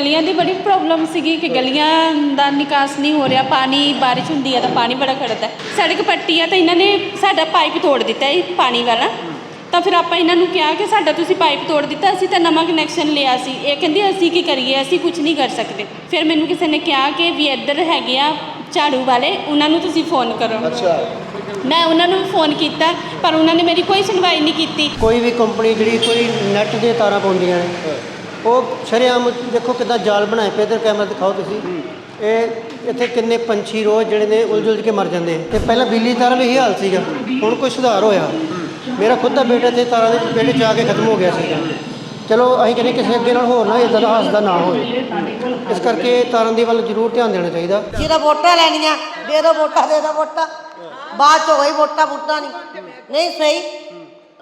ਗਲੀਆਂ ਦੀ ਬੜੀ ਪ੍ਰੋਬਲਮ ਸੀਗੀ ਕਿ ਗਲੀਆਂ ਦਾ ਨਿਕਾਸ ਨਹੀਂ ਹੋ ਰਿਹਾ ਪਾਣੀ ਬਾਰਿਸ਼ ਹੁੰਦੀ ਹੈ ਤਾਂ ਪਾਣੀ ਬੜਾ ਖੜਦਾ ਹੈ। ਸੜਕ ਪੱਟੀ ਆ ਤਾਂ ਇਹਨਾਂ ਨੇ ਸਾਡਾ ਪਾਈਪ ਤੋੜ ਦਿੱਤਾ ਹੈ ਪਾਣੀ ਵਾਲਾ। ਤਾਂ ਫਿਰ ਆਪਾਂ ਇਹਨਾਂ ਨੂੰ ਕਿਹਾ ਕਿ ਸਾਡਾ ਤੁਸੀਂ ਪਾਈਪ ਤੋੜ ਦਿੱਤਾ ਅਸੀਂ ਤਾਂ ਨਵਾਂ ਕਨੈਕਸ਼ਨ ਲਿਆ ਸੀ। ਇਹ ਕਹਿੰਦੀ ਅਸੀਂ ਕੀ ਕਰੀਏ ਅਸੀਂ ਕੁਝ ਨਹੀਂ ਕਰ ਸਕਦੇ। ਫਿਰ ਮੈਨੂੰ ਕਿਸੇ ਨੇ ਕਿਹਾ ਕਿ ਵੀ ਇੱਧਰ ਹੈਗੇ ਆ ਝਾੜੂ ਵਾਲੇ ਉਹਨਾਂ ਨੂੰ ਤੁਸੀਂ ਫੋਨ ਕਰੋ। ਅੱਛਾ। ਮੈਂ ਉਹਨਾਂ ਨੂੰ ਫੋਨ ਕੀਤਾ ਪਰ ਉਹਨਾਂ ਨੇ ਮੇਰੀ ਕੋਈ ਸੁਣਵਾਈ ਨਹੀਂ ਕੀਤੀ। ਕੋਈ ਵੀ ਕੰਪਨੀ ਜਿਹੜੀ ਕੋਈ ਨੈਟ ਦੇ ਤਾਰਾਂ ਪਾਉਂਦੀਆਂ ਨੇ। ਉਹ ਸ਼ਰੇਆਮ ਦੇਖੋ ਕਿਦਾਂ ਜਾਲ ਬਣਾਏ ਪਏ ਤੇ ਕੈਮਰਾ ਦਿਖਾਓ ਤੁਸੀਂ। ਇਹ ਇੱਥੇ ਕਿੰਨੇ ਪੰਛੀ ਰੋਜ਼ ਜਿਹੜੇ ਨੇ ਉਲਝ ਉਲਝ ਕੇ ਮਰ ਜਾਂਦੇ ਤੇ ਪਹਿਲਾਂ ਬਿਜਲੀ ਤਾਰਾਂ ਵੀ ਇਹੀ ਹਾਲ ਸੀਗਾ ਹੁਣ ਕੋਈ ਸੁਧਾਰ ਹੋਇਆ। ਮੇਰਾ ਖੁਦ ਦਾ ਬੇਟਾ ਤੇ ਤਾਰਾਂ ਦੇ ਪੇਟ ਚ ਆ ਕੇ ਖਤਮ ਹੋ ਗਿਆ ਸੀਗਾ। ਚਲੋ ਅਸੀਂ ਕਹਿੰਦੇ ਕਿਸੇ ਅੱਗੇ ਨਾਲ ਹੋਰ ਨਾ ਇਦਾਂ ਦਾ ਹਾਸਦਾ ਨਾ ਹੋਵੇ ਇਸ ਕਰਕੇ ਤਾਰਾਂ ਦੀ ਵੱਲ ਜ਼ਰੂਰ ਧਿਆਨ ਦੇਣਾ ਚਾਹੀਦਾ। ਜਿਹੜਾ ਵੋਟਾਂ ਲੈਣੀਆਂ ਦੇ ਦੋ ਵੋਟਾਂ ਦੇ ਦੋ ਵੋਟਾਂ। ਬਾਅਦ ਚ ਹੋਈ ਵੋਟਾਂ ਵੋਟਾਂ ਨਹੀਂ। ਨਹੀਂ ਸਹੀ।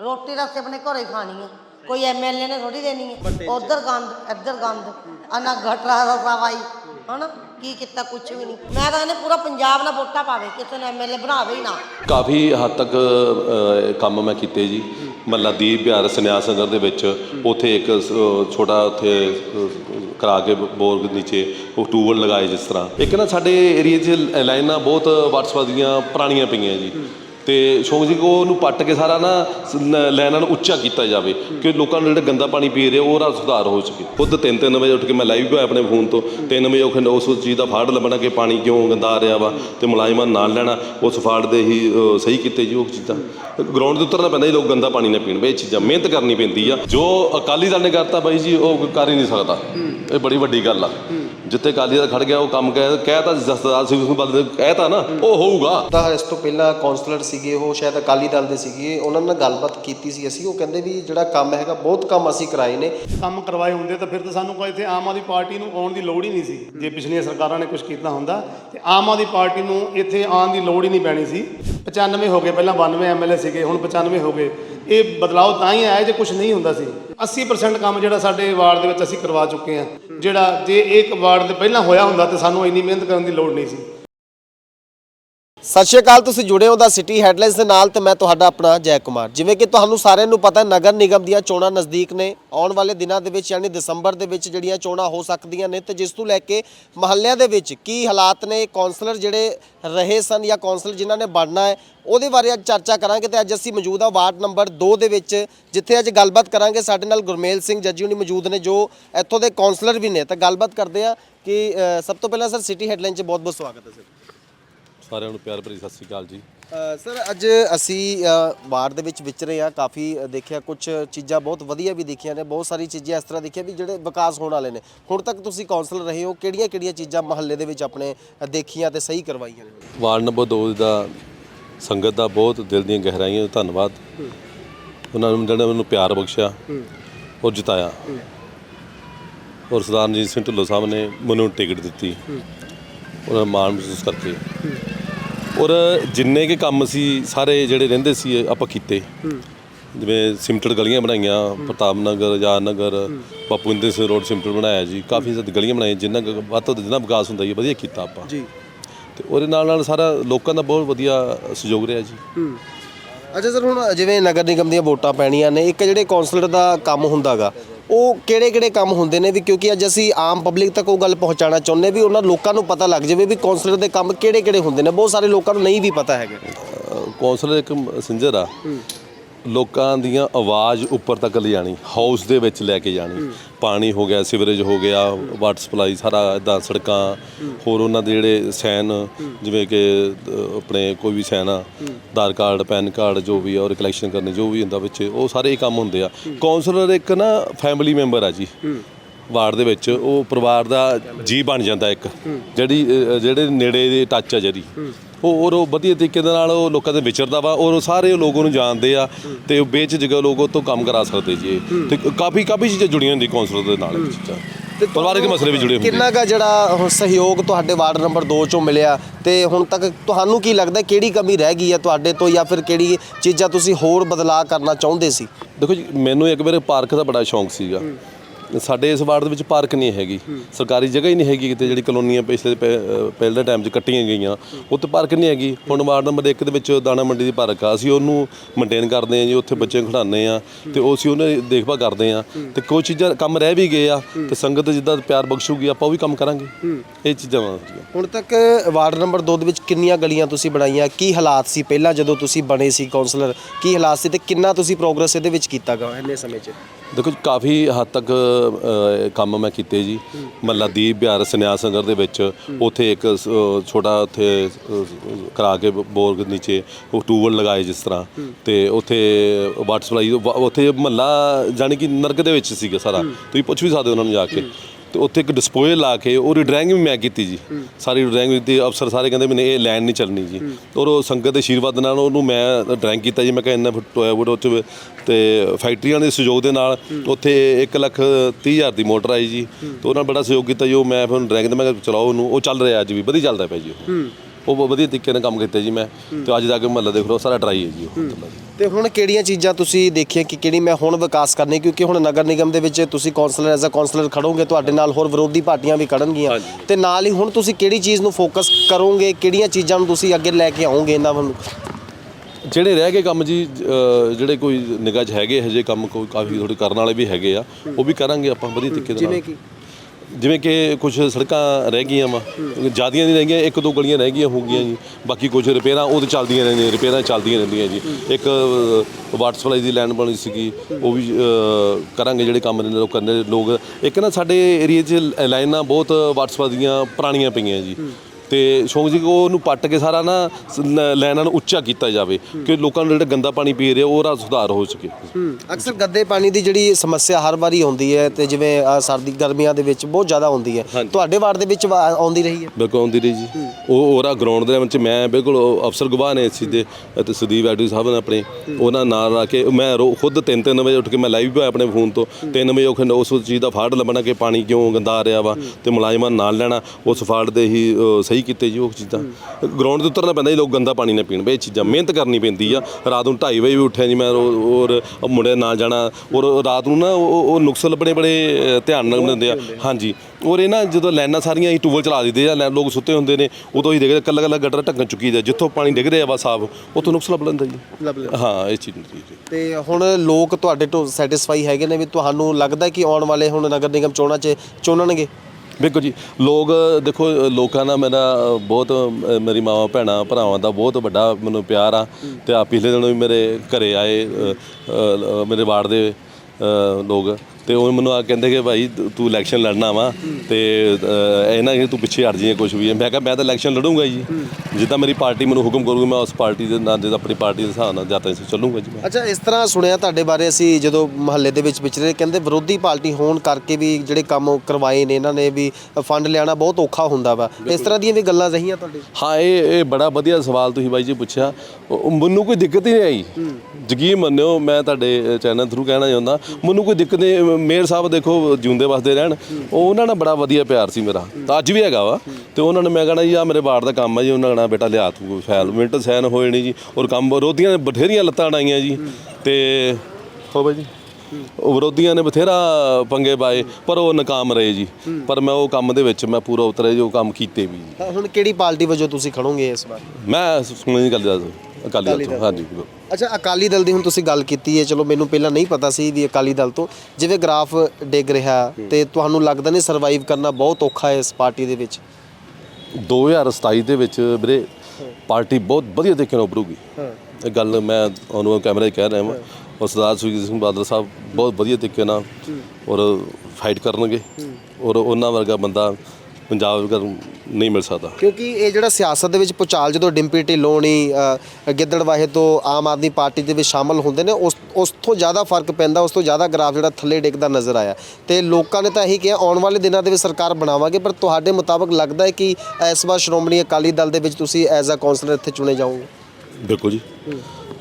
ਰੋਟੀ ਅਸੀਂ ਆਪਣੇ ਘਰੇ ਖਾਣੀ ਹੈ ਕੋਈ ਐਮਐਲਏ ਨੇ ਥੋੜੀ ਦੇਣੀ ਹੈ। ਉਧਰ ਗੰਦ ਇੱਧਰ ਗੰਦ ਅਨਾ ਘਟਰਾ ਦਾ ਸਫ਼ਾਈ ਹਨਾ? ਕੀ ਕੀਤਾ ਕੁਝ ਵੀ ਨਹੀਂ। ਮੈਂ ਤਾਂ ਕਹਿੰਦੇ ਪੂਰਾ ਪੰਜਾਬ ਨਾਲ ਵੋਟਾਂ ਪਾਵੇ ਕਿਸੇ ਨੇ ਐਮਐਲਏ ਬਣਾਵੇ ਹੀ ਨਾ। ਕਾਫੀ ਹੱਦ ਤੱਕ ਕੰਮ ਮੈਂ ਕੀਤੇ ਜੀ। ਮੱਲਾ ਦੀਪ ਬਿਹਾਰ ਸੰਨਿਆਸ ਨਗਰ ਦੇ ਵਿੱਚ ਉੱਥੇ ਇੱਕ ਛੋਟਾ ਉੱਥੇ ਕਰਾ ਕੇ ਬੋਰ ਦੇ ਨੀਚੇ ਉਹ ਟੂਬਲ ਲਗਾਏ ਜਿਸ ਤਰ੍ਹਾਂ। ਇੱਕ ਨਾ ਸਾਡੇ ਏਰੀਆ 'ਚ ਲਾਈਨਾਂ ਬਹੁਤ ਦੀਆਂ ਪੁਰਾਣੀਆਂ ਪਈਆਂ ਜੀ। ਤੇ ਸ਼ੌਂਕ ਜੀ ਕੋ ਉਹਨੂੰ ਪੱਟ ਕੇ ਸਾਰਾ ਨਾ ਸ- ਨ- ਉੱਚਾ ਕੀਤਾ ਜਾਵੇ ਕਿ ਲੋਕਾਂ ਨੂੰ ਜਿਹੜਾ ਗੰਦਾ ਪਾਣੀ ਪੀ ਰਹੇ ਉਹਦਾ ਸੁਧਾਰ ਹੋ ਸਕੇ। ਖੁਦ 3-3 ਵਜੇ ਉੱਠ ਕੇ ਮੈਂ ਲਾਈਵ ਹੋਇਆ ਆਪਣੇ ਫੋਨ ਤੋਂ। 3 ਵਜੇ ਉਹ ਉਸ ਚੀਜ਼ ਦਾ ਫਾੜ ਲੱਭਣਾ ਕਿ ਪਾਣੀ ਕਿਉਂ ਗੰਦਾ ਆ ਰਿਹਾ ਵਾ ਤੇ ਮੁਲਾਜ਼ਮਾਂ ਨੂੰ ਨਾਲ ਲੈਣਾ ਉਸ ਫਾੜ ਦੇ ਹੀ ਸਹੀ ਕੀਤੇ ਜੀ ਉਹ ਚੀਜ਼ਾਂ। ਗਰਾਊਂਡ ਦੇ ਉਤਰਨਾ ਪੈਂਦਾ ਜੀ ਲੋਕ ਗੰਦਾ ਪਾਣੀ ਨਾ ਪੀਣ। ਬਈ ਇਹ ਚੀਜ਼ਾਂ ਮਿਹਨਤ ਕਰਨੀ ਪੈਂਦੀ ਆ। ਜੋ ਅਕਾਲੀ ਦਲ ਨੇ ਕਰਤਾ ਬਾਈ ਜੀ ਉਹ ਕਰ ਹੀ ਨਹੀਂ ਸਕਦਾ। ਇਹ ਬੜੀ ਵੱਡੀ ਗੱਲ ਆ। ਜਿੱਥੇ ਅਕਾਲੀ ਦਲ ਖੜ ਗਿਆ ਉਹ ਕੰਮ ਕਹਿ ਕਹਿਤਾ ਜਸਦਾਰ ਸਿੰਘ ਨੂੰ ਬਲ ਕਹਿਤਾ ਨਾ ਉਹ ਹੋਊਗਾ। ਤਾਂ ਇਸ ਤੋਂ ਪਹਿਲਾਂ ਕਾਉਂਸਲਰ ਸੀਗੇ, ਉਹ ਸ਼ਾਇਦ ਅਕਾਲੀ ਦਲ ਦੇ ਸੀਗੇ, ਉਹਨਾਂ ਨਾਲ ਗੱਲਬਾਤ ਕੀਤੀ ਸੀ ਅਸੀਂ। ਉਹ ਕਹਿੰਦੇ ਵੀ ਜਿਹੜਾ ਕੰਮ ਹੈਗਾ, ਬਹੁਤ ਕੰਮ ਅਸੀਂ ਕਰਾਏ ਨੇ। ਕੰਮ ਕਰਵਾਏ ਹੁੰਦੇ ਤਾਂ ਫਿਰ ਤਾਂ ਸਾਨੂੰ ਕੋਈ ਇੱਥੇ ਆਮ ਆਦਮੀ ਪਾਰਟੀ ਨੂੰ ਆਉਣ ਦੀ ਲੋੜ ਹੀ ਨਹੀਂ ਸੀ। ਜੇ ਪਿਛਲੀਆਂ ਸਰਕਾਰਾਂ ਨੇ ਕੁਝ ਕੀਤਾ ਹੁੰਦਾ, ਤੇ ਆਮ ਆਦਮੀ ਪਾਰਟੀ ਨੂੰ ਇੱਥੇ ਆਉਣ ਦੀ ਲੋੜ ਹੀ ਨਹੀਂ ਪੈਣੀ ਸੀ। 95 ਹੋ ਗਏ, ਪਹਿਲਾਂ 92 ਐਮਐਲਏ ਸੀਗੇ, ਹੁਣ 95 ਹੋ ਗਏ। ਇਹ ਬਦਲਾਅ ਤਾਂ ਹੀ ਆਇਆ ਜੇ ਕੁਝ ਨਹੀਂ ਹੁੰਦਾ ਸੀ। 80% ਕੰਮ ਜਿਹੜਾ ਸਾਡੇ ਵਾਰਡ ਦੇ ਵਿੱਚ ਅਸੀਂ ਕਰਵਾ ਚੁੱਕੇ ਹਾਂ। ਜਿਹੜਾ ਜੇ ਇੱਕ ਵਾਰਡ ਦੇ ਪਹਿਲਾਂ ਹੋਇਆ ਹੁੰਦਾ ਤੇ ਸਾਨੂੰ ਇੰਨੀ ਮਿਹਨਤ ਕਰਨ ਦੀ ਲੋੜ ਨਹੀਂ ਸੀ। ਸਤਿ ਸ਼੍ਰੀ ਅਕਾਲ ਤੁਸੀਂ ਜੁੜੇ ਹੋ ਦਾ ਸਿਟੀ ਹੈਡਲਾਈਨਸ ਦੇ ਨਾਲ ਤੇ ਮੈਂ ਤੁਹਾਡਾ ਆਪਣਾ ਜੈ ਕੁਮਾਰ। ਜਿਵੇਂ ਕਿ ਤੁਹਾਨੂੰ ਸਾਰਿਆਂ ਨੂੰ ਪਤਾ ਹੈ ਨਗਰ ਨਿਗਮ ਦੀਆਂ ਚੋਣਾਂ ਨਜ਼ਦੀਕ ਨੇ। ਆਉਣ ਵਾਲੇ ਦਿਨਾਂ ਦੇ ਵਿੱਚ ਯਾਨੀ ਦਸੰਬਰ ਦੇ ਵਿੱਚ ਜਿਹੜੀਆਂ ਚੋਣਾਂ ਹੋ ਸਕਦੀਆਂ ਨੇ ਤੇ ਜਿਸ ਤੋਂ ਲੈ ਕੇ ਮਹੱਲਿਆਂ ਦੇ ਵਿੱਚ ਕੀ ਹਾਲਾਤ ਨੇ ਕੌਂਸਲਰ ਜਿਹੜੇ ਰਹੇ ਸਨ ਜਾਂ ਕਾਉਂਸਲਰ ਜਿਨ੍ਹਾਂ ਨੇ ਬਣਨਾ ਹੈ ਉਹਦੇ ਬਾਰੇ ਅੱਜ ਚਰਚਾ ਕਰਾਂਗੇ ਤੇ ਅੱਜ ਅਸੀਂ ਮੌਜੂਦ ਆ ਵਾਰਡ ਨੰਬਰ 2 ਦੇ ਵਿੱਚ ਜਿੱਥੇ ਅੱਜ ਗੱਲਬਾਤ ਕਰਾਂਗੇ ਸਾਡੇ ਨਾਲ ਗੁਰਮੇਲ ਸਿੰਘ ਜੱਜੀ ਹੁਣੀ ਮੌਜੂਦ ਨੇ ਜੋ ਇੱਥੋਂ ਦੇ ਕੌਂਸਲਰ ਵੀ ਨੇ। ਤਾਂ ਗੱਲਬਾਤ ਕਰਦੇ ਆ ਕਿ ਅ, ਸਭ ਤੋਂ ਪਹਿਲਾਂ ਸਰ ਸਿਟੀ ਹੈਡਲਾਈਨ 'ਚ ਬਹੁਤ ਬਹੁਤ ਸਵਾਗਤ ਹੈ ਸਰ। ਸਾਰਿਆਂ ਨੂੰ ਪਿਆਰ ਭਰੀ ਸਤਿ ਸ੍ਰੀ ਅਕਾਲ ਜੀ। ਸਰ ਅੱਜ ਅਸੀਂ ਵਾਰਡ ਦੇ ਵਿੱਚ ਵਿਚਰੇ ਆ ਕਾਫੀ ਦੇਖਿਆ ਕੁਝ ਚੀਜ਼ਾਂ ਬਹੁਤ ਵਧੀਆ ਵੀ ਦੇਖੀਆਂ ਨੇ ਬਹੁਤ ਸਾਰੀ ਚੀਜ਼ਾਂ ਇਸ ਤਰ੍ਹਾਂ ਦੇਖੀਆਂ ਵੀ ਜਿਹੜੇ ਵਿਕਾਸ ਹੋਣ ਵਾਲੇ ਨੇ। ਹੁਣ ਤੱਕ ਤੁਸੀਂ ਕਾਉਂਸਲਰ ਰਹੇ ਹੋ ਕਿਹੜੀਆਂ ਕਿਹੜੀਆਂ ਚੀਜ਼ਾਂ ਮਹੱਲੇ ਦੇ ਵਿੱਚ ਆਪਣੇ ਦੇਖੀਆਂ ਤੇ ਸਹੀ ਕਰਵਾਈਆਂ ਨੇ? ਵਾਰਡ ਨੰਬਰ 2 ਦਾ ਸੰਗਤ ਦਾ ਬਹੁਤ ਦਿਲ ਦੀਆਂ ਗਹਿਰਾਈਆਂ ਤੋਂ ਧੰਨਵਾਦ। ਉਹਨਾਂ ਨੂੰ ਜਿਹੜਾ ਮੈਨੂੰ ਪਿਆਰ ਬਖਸ਼ਿਆ ਔਰ ਜਿਤਾਇਆ। ਔਰ ਸਰਦਾਰ ਰਣਜੀਤ ਸਿੰਘ ਢਿੱਲੋਂ ਸਾਹਿਬ ਨੇ ਮੈਨੂੰ ਟਿਕਟ ਦਿੱਤੀ। ਉਹਨਾਂ ਦਾ ਮਾਣ ਮਹਿਸੂਸ ਕਰਕੇ। ਔਰ ਜਿੰਨੇ ਕੇ ਕੰਮ ਸੀ ਸਾਰੇ ਜਿਹੜੇ ਰਹਿੰਦੇ ਸੀ ਆਪਾਂ ਕੀਤੇ। ਜਿਵੇਂ ਸਿਮਟਡ ਗਲੀਆਂ ਬਣਾਈਆਂ ਪ੍ਰਤਾਪ ਨਗਰ ਆਜ਼ਾਦ ਨਗਰ ਬਾਪੂ ਇੰਦਰ ਸਿੰਘ ਰੋਡ ਸਿਮਟਡ ਬਣਾਇਆ ਜੀ। ਕਾਫੀ ਜ਼ਿਆਦਾ ਗਲੀਆਂ ਬਣਾਈਆਂ ਜਿੰਨਾ ਵੱਧ ਤੋਂ ਜਿੰਨਾ ਵਿਕਾਸ ਹੁੰਦਾ ਜੀ ਵਧੀਆ ਕੀਤਾ ਆਪਾਂ। ਜੀ। ਤੇ ਉਹਦੇ ਨਾਲ ਨਾਲ ਸਾਰਾ ਲੋਕਾਂ ਦਾ ਬਹੁਤ ਵਧੀਆ ਸਹਿਯੋਗ ਰਿਹਾ ਜੀ। ਅੱਛਾ ਸਰ ਹੁਣ ਜਿਵੇਂ ਨਗਰ ਨਿਗਮ ਦੀਆਂ ਵੋਟਾਂ ਪੈਣੀਆਂ ਨੇ ਇੱਕ ਜਿਹੜੇ ਕਾਉਂਸਲਰ ਦਾ ਕੰਮ ਹੁੰਦਾਗਾ ਉਹ ਕਿਹੜੇ ਕਿਹੜੇ ਕੰਮ ਹੁੰਦੇ ਨੇ ਵੀ ਕਿਉਂਕਿ ਅੱਜ ਅਸੀਂ ਆਮ ਪਬਲਿਕ ਤੱਕ ਉਹ ਗੱਲ ਪਹੁੰਚਾਉਣਾ ਚਾਹੁੰਦੇ ਵੀ ਉਹਨਾਂ ਲੋਕਾਂ ਨੂੰ ਪਤਾ ਲੱਗ ਜਾਵੇ ਵੀ ਕਾਉਂਸਲਰ ਦੇ ਕੰਮ ਕਿਹੜੇ ਕਿਹੜੇ ਹੁੰਦੇ ਨੇ। ਬਹੁਤ ਸਾਰੇ ਲੋਕਾਂ ਨੂੰ ਨਹੀਂ ਵੀ ਪਤਾ ਹੈਗਾ। ਕੌਂਸਲਰ ਇੱਕ ਸਿੰਜਰ ਆ। ਲੋਕਾਂ ਦੀਆਂ ਆਵਾਜ਼ ਉੱਪਰ ਤੱਕ ਲਿਜਾਣੀ ਹਾਊਸ ਦੇ ਵਿੱਚ ਲੈ ਕੇ ਜਾਣੀ। ਪਾਣੀ ਹੋ ਗਿਆ ਸਿਵਰੇਜ ਹੋ ਗਿਆ ਵਾਟਰ ਸਪਲਾਈ ਸਾਰਾ ਇਦਾਂ ਸੜਕਾਂ ਹੋਰ ਉਹਨਾਂ ਦੇ ਜਿਹੜੇ ਸੈਨ ਜਿਵੇਂ ਕਿ ਆਪਣੇ ਕੋਈ ਵੀ ਸੈਨ ਆ ਆਧਾਰ ਕਾਰਡ ਪੈਨ ਕਾਰਡ ਜੋ ਵੀ ਆ ਔਰ ਕਲੈਕਸ਼ਨ ਕਰਨੇ ਜੋ ਵੀ ਹੁੰਦਾ ਵਿੱਚ ਉਹ ਸਾਰੇ ਕੰਮ ਹੁੰਦੇ ਆ। ਕੌਂਸਲਰ ਇੱਕ ਨਾ ਫੈਮਿਲੀ ਮੈਂਬਰ ਆ ਜੀ। ਵਾਰਡ ਦੇ ਵਿੱਚ ਉਹ ਪਰਿਵਾਰ ਦਾ ਜੀ ਬਣ ਜਾਂਦਾ ਇੱਕ। ਜਿਹੜੀ ਜਿਹੜੇ ਨੇੜੇ ਦੇ ਟੱਚ ਆ ਜਿਹੜੀ। ਉਹ ਔਰ ਉਹ ਵਧੀਆ ਤਰੀਕੇ ਦੇ ਨਾਲ ਉਹ ਲੋਕਾਂ ਦੇ ਵਿਚਰਦਾ ਵਾ ਔਰ ਉਹ ਸਾਰੇ ਲੋਕ ਉਹਨੂੰ ਜਾਣਦੇ ਆ ਤੇ ਉਹ ਬੇਚ ਜਗ੍ਹਾ ਲੋਕ ਉਹ ਤੋਂ ਕੰਮ ਕਰਾ ਸਕਦੇ ਜੀ। ਤੇ ਕਾਫੀ ਕਾਫੀ ਚੀਜ਼ਾਂ ਜੁੜੀਆਂ ਹੁੰਦੀਆਂ ਕੌਂਸਲਰ ਦੇ ਨਾਲ ਇਹ ਚੀਜ਼ਾਂ। ਪਰਿਵਾਰਕ ਮਸਲੇ ਵੀ ਜੁੜੇ ਹੁੰਦੇ ਕਿੰਨਾ ਕਾ ਜਿਹੜਾ ਹੁਣ ਸਹਿਯੋਗ ਤੁਹਾਡੇ ਵਾਰਡ ਨੰਬਰ 2 ਚੋਂ ਮਿਲਿਆ ਤੇ ਹੁਣ ਤੱਕ ਤੁਹਾਨੂੰ ਕੀ ਲੱਗਦਾ ਕਿਹੜੀ ਕਮੀ ਰਹਿ ਗਈ ਹੈ ਤੁਹਾਡੇ ਤੋਂ ਜਾਂ ਫਿਰ ਕਿਹੜੀ ਚੀਜ਼ਾਂ ਤੁਸੀਂ ਹੋਰ ਬਦਲਾਅ ਕਰਨਾ ਚਾਹੁੰਦੇ ਸੀ? ਦੇਖੋ ਜੀ ਮੈਨੂੰ ਇੱਕ ਵਾਰ ਪਾਰਕ ਦਾ ਬੜਾ ਸ਼ੌਂਕ ਸੀਗਾ। ਸਾਡੇ ਇਸ ਵਾਰਡ ਦੇ ਵਿੱਚ ਪਾਰਕ ਨਹੀਂ ਹੈਗੀ। ਸਰਕਾਰੀ ਜਗ੍ਹਾ ਹੀ ਨਹੀਂ ਹੈਗੀ ਕਿਤੇ ਜਿਹੜੀ ਕਲੋਨੀਆਂ ਪਿਛਲੇ ਪਹਿ- ਅਹ ਪਹਿਲੇ ਟਾਈਮ 'ਚ ਕੱਟੀਆਂ ਗਈਆਂ। ਉੱਥੇ ਪਾਰਕ ਨਹੀਂ ਹੈਗੀ। ਹੁਣ ਵਾਰਡ ਨੰਬਰ 1 ਦੇ ਵਿੱਚ ਦਾਣਾ ਮੰਡੀ ਦੀ ਪਾਰਕ ਆ। ਅਸੀਂ ਉਹਨੂੰ ਮੇਨਟੇਨ ਕਰਦੇ ਹਾਂ ਜੀ, ਉੱਥੇ ਬੱਚੇ ਖਿਡਾਉਂਦੇ ਆ ਤੇ ਉਹ ਅਸੀਂ ਉਹਨੇ ਦੇਖਭਾਲ ਕਰਦੇ ਆ ਤੇ ਕੋਈ ਚੀਜ਼ਾਂ, ਕੰਮ ਰਹਿ ਵੀ ਗਏ ਆ ਤੇ ਸੰਗਤ ਜਿੱਦਾਂ ਪਿਆਰ ਬਖਸ਼ੂਗੀ, ਆਪਾਂ ਉਹ ਵੀ ਕੰਮ ਕਰਾਂਗੇ। ਇਹ ਚੀਜ਼ਾਂ ਵਾ ਹੁਣ ਤੱਕ ਵਾਰਡ ਨੰਬਰ 2 ਦੇ ਵਿੱਚ ਕਿੰਨੀਆਂ ਗਲੀਆਂ ਤੁਸੀਂ ਬਣਾਈਆਂ? ਕੀ ਹਾਲਾਤ ਸੀ ਪਹਿਲਾਂ ਜਦੋਂ ਤੁਸੀਂ ਬਣੇ ਸੀ ਕਾਉਂਸਲਰ ਕੀ ਹਾਲਾਤ ਸੀ ਤੇ ਕਿੰਨਾ ਤੁਸੀਂ ਪ੍ਰੋਗਰੈਸ ਇਹਦੇ ਵਿੱਚ ਕੀਤਾ ਗਾ ਇੰਨੇ ਸਮੇਂ 'ਚ? ਦੇਖੋ ਜੀ, ਕਾਫੀ ਹੱਦ ਤੱਕ ਅ, ਕੰਮ ਮੈਂ ਕੀਤੇ ਜੀ। ਮੱਲਾ ਦੀਪ ਬਿਹਾਰ ਸੰਨਿਆਸ ਨਗਰ ਦੇ ਵਿੱਚ ਉੱਥੇ ਇੱਕ ਸ- ਅ, ਛੋਟਾ ਉੱਥੇ ਅ, ਕਰਾ ਕੇ ਬੋਰ ਦੇ ਨੀਚੇ ਉਹ ਟੂਬਲ ਲਗਾਏ ਜਿਸ ਤਰ੍ਹਾਂ। ਤੇ ਉੱਥੇ ਵਾਟਰ ਸਪਲਾਈ ਉੱਥੇ ਮੱਲਾ ਜਾਣੀ ਕਿ ਨਰਕ ਦੇ ਵਿੱਚ ਸੀਗਾ ਸਾਰਾ। ਤੁਸੀਂ ਪੁੱਛ ਵੀ ਸਕਦੇ ਹੋ ਉਹਨਾਂ ਨੂੰ ਜਾ ਕੇ। ਤੇ ਉੱਥੇ ਇੱਕ ਡਿਸਪੋਜ਼ਲ ਲਾ ਕੇ ਉਹਦੀ ਡਰਾਇੰਗ ਵੀ ਮੈਂ ਕੀਤੀ ਜੀ। ਸਾਰੀ ਡਰਾਇੰਗ ਕੀਤੀ ਅਫਸਰ ਸਾਰੇ ਕਹਿੰਦੇ ਮੈਨੂੰ ਇਹ ਲੈਂਡ ਨਹੀਂ ਚੱਲਣੀ ਜੀ। ਔਰ ਉਹ ਸੰਗਤ ਦੇ ਆਸ਼ੀਰਵਾਦ ਨਾਲ ਉਹਨੂੰ ਮੈਂ ਡਰਾਇੰਗ ਕੀਤਾ ਜੀ। ਮੈਂ ਕਿਹਾ ਇੰਨਾ ਫੁੱਟ ਟੋਇਆ ਵੁੱਡ ਉੱਥੇ ਤੇ ਫੈਕਟਰੀਆਂ ਦੇ ਸਹਿਯੋਗ ਦੇ ਨਾਲ ਉੱਥੇ 1 ਲੱਖ 30 ਹਜ਼ਾਰ ਦੀ ਮੋਟਰ ਆਈ ਜੀ। ਤੇ ਉਹਨਾਂ ਬੜਾ ਸਹਿਯੋਗ ਕੀਤਾ ਜੀ। ਉਹ ਮੈਂ ਫਿਰ ਡਰਾਇੰਗ ਤੇ ਮੈਂ ਕਿਹਾ ਚਲਾਓ ਉਹਨੂੰ। ਉਹ ਚੱਲ ਰਿਹਾ ਅੱਜ ਵੀ ਵਧੀਆ ਚੱਲਦਾ ਪਿਆ ਜੀ ਉਹ। ਉਹ ਵਧੀਆ ਤਰੀਕੇ ਨਾਲ ਕੰਮ ਕੀਤਾ ਜੀ ਮੈਂ। ਤੇ ਅੱਜ ਜਾ ਕੇ ਮਹੱਲਾ ਦੇਖ ਲਓ ਸਾਰਾ ਡਰਾਈ ਹੈ ਜੀ ਉਹ। ਮਹੱਲਾ ਜੀ ਤੇ ਹੁਣ ਕਿਹੜੀਆਂ ਚੀਜ਼ਾਂ ਤੁਸੀਂ ਦੇਖੀਆਂ ਕਿ ਕਿਹੜੀ ਮੈਂ ਹੁਣ ਵਿਕਾਸ ਕਰਨੀ? ਕਿਉਂਕਿ ਹੁਣ ਨਗਰ ਨਿਗਮ ਦੇ ਵਿੱਚ ਤੁਸੀਂ ਕਾਉਂਸਲਰ ਐਜ਼ ਅ ਕਾਉਂਸਲਰ ਖੜੋਗੇ ਤੁਹਾਡੇ ਨਾਲ ਹੋਰ ਵਿਰੋਧੀ ਪਾਰਟੀਆਂ ਵੀ ਖੜਨਗੀਆਂ। ਤੇ ਨਾਲ ਹੀ ਹੁਣ ਤੁਸੀਂ ਕਿਹੜੀ ਚੀਜ਼ ਨੂੰ ਫੋਕਸ ਕਰੋਗੇ? ਕਿਹੜੀਆਂ ਚੀਜ਼ਾਂ ਨੂੰ ਤੁਸੀਂ ਅੱਗੇ ਲੈ ਕੇ ਆਓਗੇ ਇਹਨਾਂ ਵੱਲ? ਜਿਹੜੇ ਰਹਿ ਗਏ ਕੰਮ ਜੀ ਜਿਹੜੇ ਕੋਈ ਨਿਗਾਹ 'ਚ ਹੈਗੇ ਹਜੇ ਕੰਮ ਕੋਈ ਕਾਫੀ ਥੋੜੇ ਕਰਨ ਵਾਲੇ ਵੀ ਹੈਗੇ ਆ ਉਹ ਵੀ ਕਰਾਂਗੇ ਆਪਾਂ ਵਧੀਆ ਤਰੀਕੇ ਦੇ ਨਾਲ। ਜਿਵੇਂ ਕਿ? ਜਿਵੇਂ ਕਿ ਕੁਝ ਸੜਕਾਂ ਰਹਿ ਗਈਆਂ ਵਾ ਜਿਆਦੀਆਂ ਨਹੀਂ ਰਹਿ ਗਈਆਂ ਇੱਕ ਦੋ ਗਲੀਆਂ ਰਹਿ ਗਈਆਂ ਹੋਗੀਆਂ ਜੀ ਬਾਕੀ ਕੁਝ ਰਿਪੇਅਰਾਂ ਉਹ ਤੇ ਚੱਲਦੀਆਂ ਰਹਿੰਦੀਆਂ ਰਿਪੇਅਰਾਂ ਚੱਲਦੀਆਂ ਰਹਿੰਦੀਆਂ ਜੀ। ਇੱਕ ਵਾਟਰ ਸਪਲਾਈ ਦੀ ਲਾਈਨ ਬਣੀ ਸੀਗੀ ਉਹ ਵੀ ਅ, ਕਰਾਂਗੇ ਜਿਹੜੇ ਕੰਮ ਨੇ ਲੋਕ ਕਰਨੇ ਲੋਕ ਇੱਕ ਨਾ ਸਾਡੇ ਏਰੀਆ 'ਚ ਲਾਈਨਾਂ ਬਹੁਤ ਵਾਟਰ ਸਪਲਾਈ ਦੀਆਂ ਪੁਰਾਣੀਆਂ ਪਈਆਂ ਜੀ। ਤੇ ਸ਼ੌਂਕ ਜੀ ਕਿ ਉਹਨੂੰ ਪੱਟ ਕੇ ਸਾਰਾ ਨਾ ਸ- ਲ- ਲਾਈਨਾਂ ਨੂੰ ਉੱਚਾ ਕੀਤਾ ਜਾਵੇ ਕਿ ਲੋਕਾਂ ਨੂੰ ਜਿਹੜਾ ਗੰਦਾ ਪਾਣੀ ਪੀ ਰਹੇ ਉਹਦਾ ਸੁਧਾਰ ਹੋ ਸਕੇ। ਅਕਸਰ ਗੱਦੇ ਪਾਣੀ ਦੀ ਜਿਹੜੀ ਸਮੱਸਿਆ ਹਰ ਵਾਰੀ ਆਉਂਦੀ ਹੈ ਤੇ ਜਿਵੇਂ ਸਰਦੀ ਗਰਮੀਆਂ ਦੇ ਵਿੱਚ ਬਹੁਤ ਜ਼ਿਆਦਾ ਆਉਂਦੀ ਹੈ। ਤੁਹਾਡੇ ਵਾਰਡ ਦੇ ਵਿੱਚ ਵਾ- ਆਉਂਦੀ ਰਹੀ ਹੈ? ਬਿਲਕੁਲ ਆਉਂਦੀ ਰਹੀ ਜੀ। ਉਹ ਉਹਦਾ ਗਰਾਊਂਡ ਦੇ ਵਿੱਚ ਮੈਂ ਬਿਲਕੁਲ ਉਹ ਅਫਸਰ ਗਵਾਹ ਨੇ ਇਸ ਚੀਜ਼ ਦੇ ਅਤੇ ਸੁਦੀਪ ਐਡੂ ਸਾਹਿਬ ਨੇ ਆਪਣੇ ਉਹਨਾਂ ਨਾਲ ਲਾ ਕੇ ਮੈਂ ਰੋ- ਖੁਦ 3-3 ਵਜੇ ਉੱਠ ਕੇ ਮੈਂ ਲਾਈਵ ਹੋਇਆ ਆਪਣੇ ਫੋਨ ਤੋਂ। 3 ਵਜੇ ਉਹ ਕਹਿੰਦਾ ਉਸ ਚੀਜ਼ ਦਾ ਫਾੜ ਲੱਭਣਾ ਕਿ ਪਾਣੀ ਕਿਉਂ ਗੰਦਾ ਆ ਰਿਹਾ ਵਾ ਤੇ ਮੁਲਾਜ਼ਮਾਂ ਨੂੰ ਨਾਲ ਲੈਣਾ। ਉਸ ਫਾੜ ਦੇ ਹੀ ਅ, ਸਹੀ ਕੀਤੇ ਜੀ ਉਹ ਚੀਜ਼ਾਂ। ਗਰਾਊਂਡ ਤੇ ਉਤਰਨਾ ਪੈਂਦਾ ਜੀ ਲੋਕ ਗੰਦਾ ਪਾਣੀ ਨਾ ਪੀਣ। ਬਈ ਇਹ ਚੀਜ਼ਾਂ ਮਿਹਨਤ ਕਰਨੀ ਪੈਂਦੀ ਆ। ਰਾਤ ਨੂੰ 2:30 ਵਜੇ ਵੀ ਉੱਠਿਆ ਜੀ ਮੈਂ ਔਰ ਮੁੰਡੇ ਨਾਲ ਜਾਣਾ। ਔਰ ਰਾਤ ਨੂੰ ਨਾ ਉਹ ਉਹ ਨੁਕਸ ਲੱਭਣੇ ਬੜੇ ਅ, ਧਿਆਨ ਨਾਲ ਬਣਾਉਂਦੇ ਆ। ਹਾਂਜੀ। ਔਰ ਇਹ ਨਾ ਜਦੋਂ ਲਾਈਨਾਂ ਸਾਰੀਆਂ ਹੀ ਟੂਬਲ ਚਲਾ ਦਿੰਦੇ ਆ ਲੈ- ਲੋਕ ਸੁੱਤੇ ਹੁੰਦੇ ਨੇ। ਉਦੋਂ ਹੀ ਦੇਖਦੇ ਕੱਲਾ ਕੱਲਾ ਗਟਰ ਢੱਕਣ ਚੁੱਕੀ ਦਾ। ਜਿੱਥੋਂ ਪਾਣੀ ਡਿੱਗ ਰਿਹਾ ਵਾ ਸਾਫ਼ ਉੱਥੋਂ ਨੁਕਸ ਲੱਭ ਲੈਂਦਾ ਜੀ। ਲੱਭ ਹਾਂ ਇਹ ਚੀਜ਼ ਜੀ ਜੀ। ਤੇ ਹੁਣ ਲੋਕ ਤੁਹਾਡੇ ਤੋਂ ਸੈਟੀਸਫਾਈ ਹੈਗੇ ਨੇ ਵੀ ਤੁਹਾਨੂੰ ਲੱਗਦਾ ਕਿ ਆਉਣ ਵਾਲੇ ਹੁਣ ਨਗਰ ਨਿਗਮ ਚੋਣਾਂ 'ਚ ਚੁਣਨਗੇ? ਬਿਲਕੁਲ ਜੀ। ਲੋਕ, ਦੇਖੋ, ਲੋਕਾਂ ਨਾਲ ਮੇਰਾ ਬਹੁਤ ਮੇਰੀ ਮਾਵਾਂ, ਭੈਣਾਂ, ਭਰਾਵਾਂ ਦਾ ਬਹੁਤ ਵੱਡਾ ਮੈਨੂੰ ਪਿਆਰ ਆ। ਤੇ ਆ ਪਿਛਲੇ ਦਿਨ ਵੀ ਮੇਰੇ ਘਰੇ ਆਏ ਮੇਰੇ ਵਾਰਡ ਦੇ ਲੋਕ। ਤੇ ਉਹ ਮੈਨੂੰ ਆ ਕਹਿੰਦੇ ਕਿ ਭਾਈ ਤੂੰ- ਇਲੈਕਸ਼ਨ ਲੜਨਾ ਵਾ ਤੇ ਅ, ਇਹ ਨਾ ਕਿ ਤੂੰ ਪਿੱਛੇ ਹਟ ਜਾਈਂ ਕੁਝ ਵੀ। ਮੈਂ ਕਿਹਾ ਮੈਂ ਤਾਂ ਇਲੈਕਸ਼ਨ ਲੜੂੰਗਾ ਜੀ। ਜਿੱਦਾਂ ਮੇਰੀ ਪਾਰਟੀ ਮੈਨੂੰ ਹੁਕਮ ਕਰੂਗੀ ਮੈਂ ਉਸ ਪਾਰਟੀ ਦੇ ਨਾਲ ਜਿੱਦਾਂ ਆਪਣੀ ਪਾਰਟੀ ਦੇ ਹਿਸਾਬ ਨਾਲ ਜਾਤਾਂ ਚੱਲੂੰਗਾ ਜੀ ਅੱਛਾ ਇਸ ਤਰ੍ਹਾਂ ਸੁਣਿਆ ਤੁਹਾਡੇ ਬਾਰੇ ਅਸੀਂ ਜਦੋਂ ਮਹੱਲੇ ਦੇ ਵਿੱਚ ਵਿਚਰੇ ਕਹਿੰਦੇ ਵਿਰੋਧੀ ਪਾਰਟੀ ਹੋਣ ਕਰਕੇ ਵੀ ਜਿਹੜੇ ਕੰਮ ਕਰਵਾਏ ਨੇ ਇਹਨਾਂ ਨੇ ਵੀ ਫੰਡ ਲਿਆਣਾ ਬਹੁਤ ਔਖਾ ਹੁੰਦਾ ਵਾ। ਇਸ ਤਰ੍ਹਾਂ ਦੀਆਂ ਵੀ ਗੱਲਾਂ ਰਹੀਆਂ ਤੁਹਾਡੇ ਹਾਂ ਇਹ ਇਹ ਬੜਾ ਵਧੀਆ ਸਵਾਲ ਤੁਸੀਂ ਬਾਈ ਜੀ ਪੁੱਛਿਆ। ਮੈਨੂੰ ਕੋਈ ਦਿੱਕਤ ਹੀ ਨਹੀਂ ਆਈ। ਯਕੀਨ ਮੰਨਿਓ ਮੈਂ ਤੁਹਾਡੇ ਚੈਨਲ ਥਰੂ ਕਹਿਣਾ ਚਾਹੁੰਦਾ। ਮੈਨੂੰ ਕੋਈ ਦਿੱਕਤ ਨਹੀਂ ਮੇਅਰ ਸਾਹਿਬ ਦੇਖੋ ਜਿਉਂਦੇ ਵਸਦੇ ਰਹਿਣ ਉਹ ਉਹਨਾਂ ਨਾਲ ਬੜਾ ਵਧੀਆ ਪਿਆਰ ਸੀ ਮੇਰਾ। ਤਾਂ ਅੱਜ ਵੀ ਹੈਗਾ ਵਾ। ਤੇ ਉਹਨਾਂ ਨੇ ਮੈਂ ਕਹਣਾ ਜੀ ਆ ਮੇਰੇ ਬਾੜ ਦਾ ਕੰਮ ਹੈ ਜੀ ਉਹਨਾਂ ਕਹਣਾ ਬੇਟਾ ਲਿਆ ਤੂੰ ਫਾਈਲ ਮਿੰਟ ਸੈਨ ਹੋਏ ਨਹੀਂ ਜੀ। ਔਰ ਕੰਮ ਵਿਰੋਧੀਆਂ ਨੇ ਬਥੇਰੀਆਂ ਲੱਤਾਂ ਅੜਾਈਆਂ ਜੀ। ਤੇ ਹੋ ਬਾਈ ਜੀ। ਉਹ ਵਿਰੋਧੀਆਂ ਨੇ ਬਥੇਰਾ ਪੰਗੇ ਪਾਏ ਪਰ ਉਹ ਨਾਕਾਮ ਰਹੇ ਜੀ। ਪਰ ਮੈਂ ਉਹ ਕੰਮ ਦੇ ਵਿੱਚ ਮੈਂ ਪੂਰਾ ਉਤਰਿਆ ਜੋ ਕੰਮ ਕੀਤੇ ਵੀ ਹੁਣ ਕਿਹੜੀ ਪਾਰਟੀ ਵਜੋਂ ਤੁਸੀਂ ਖੜੋਗੇ ਇਸ ਵਾਰ? ਮੈਂ ਸੁਣੀ ਨਹੀਂ ਗੱਲ ਦੱਸ ਅਕਾਲੀ ਦਲ ਤੋਂ ਹਾਂਜੀ। ਅੱਛਾ ਅਕਾਲੀ ਦਲ ਦੀ ਹੁਣ ਤੁਸੀਂ ਗੱਲ ਕੀਤੀ ਹੈ ਚਲੋ ਮੈਨੂੰ ਪਹਿਲਾਂ ਨਹੀਂ ਪਤਾ ਸੀ ਵੀ ਅਕਾਲੀ ਦਲ ਤੋਂ ਜਿਵੇਂ ਗ੍ਰਾਫ ਡਿੱਗ ਰਿਹਾ ਤੇ ਤੁਹਾਨੂੰ ਲੱਗਦਾ ਨਹੀਂ ਸਰਵਾਈਵ ਕਰਨਾ ਬਹੁਤ ਔਖਾ ਹੈ ਇਸ ਪਾਰਟੀ ਦੇ ਵਿੱਚ? 2027 ਦੇ ਵਿੱਚ ਵੀਰੇ ਪਾਰਟੀ ਬਹੁਤ ਵਧੀਆ ਨਾਲ ਉੱਭਰੂਗੀ। ਇਹ ਗੱਲ ਮੈਂ ਉਹਨੂੰ ਕੈਮਰੇ ਕਹਿ ਰਿਹਾ ਹਾਂ। ਔਰ ਸਰਦਾਰ ਸੁਖਜੀਤ ਸਿੰਘ ਬਾਦਲ ਸਾਹਿਬ ਬਹੁਤ ਵਧੀਆ ਤਰੀਕੇ ਨਾਲ ਔਰ ਫਾਈਟ ਕਰਨਗੇ। ਔਰ ਉਹਨਾਂ ਵਰਗਾ ਬੰਦਾ ਪੰਜਾਬ ਵਿੱਚ ਨਹੀਂ ਮਿਲ ਸਕਦਾ। ਕਿਉਂਕਿ ਇਹ ਜਿਹੜਾ ਸਿਆਸਤ ਦੇ ਵਿੱਚ ਪੁਚਾਲ ਜਦੋਂ ਡਿੰਪੀ ਢਿੱਲੋਂ ਨਹੀਂ ਅ, ਗਿੱਦੜਵਾਹੇ ਤੋਂ ਆਮ ਆਦਮੀ ਪਾਰਟੀ ਦੇ ਵਿੱਚ ਸ਼ਾਮਲ ਹੁੰਦੇ ਨੇ ਉਸ ਉਸ ਤੋਂ ਜ਼ਿਆਦਾ ਫ਼ਰਕ ਪੈਂਦਾ ਉਸ ਤੋਂ ਜ਼ਿਆਦਾ ਗ੍ਰਾਫ ਜਿਹੜਾ ਥੱਲੇ ਡਿੱਗਦਾ ਨਜ਼ਰ ਆਇਆ। ਤੇ ਲੋਕਾਂ ਨੇ ਤਾਂ ਇਹੀ ਕਿਹਾ ਆਉਣ ਵਾਲੇ ਦਿਨਾਂ ਦੇ ਵਿੱਚ ਸਰਕਾਰ ਬਣਾਵਾਂਗੇ ਪਰ ਤੁਹਾਡੇ ਮੁਤਾਬਕ ਲੱਗਦਾ ਹੈ ਕਿ ਇਸ ਵਾਰ ਸ਼੍ਰੋਮਣੀ ਅਕਾਲੀ ਦਲ ਦੇ ਵਿੱਚ ਤੁਸੀਂ ਐਜ਼ ਅ ਕਾਉਂਸਲਰ ਇੱਥੇ ਚੁਣੇ ਜਾਓਗੇ? ਬਿਲਕੁਲ ਜੀ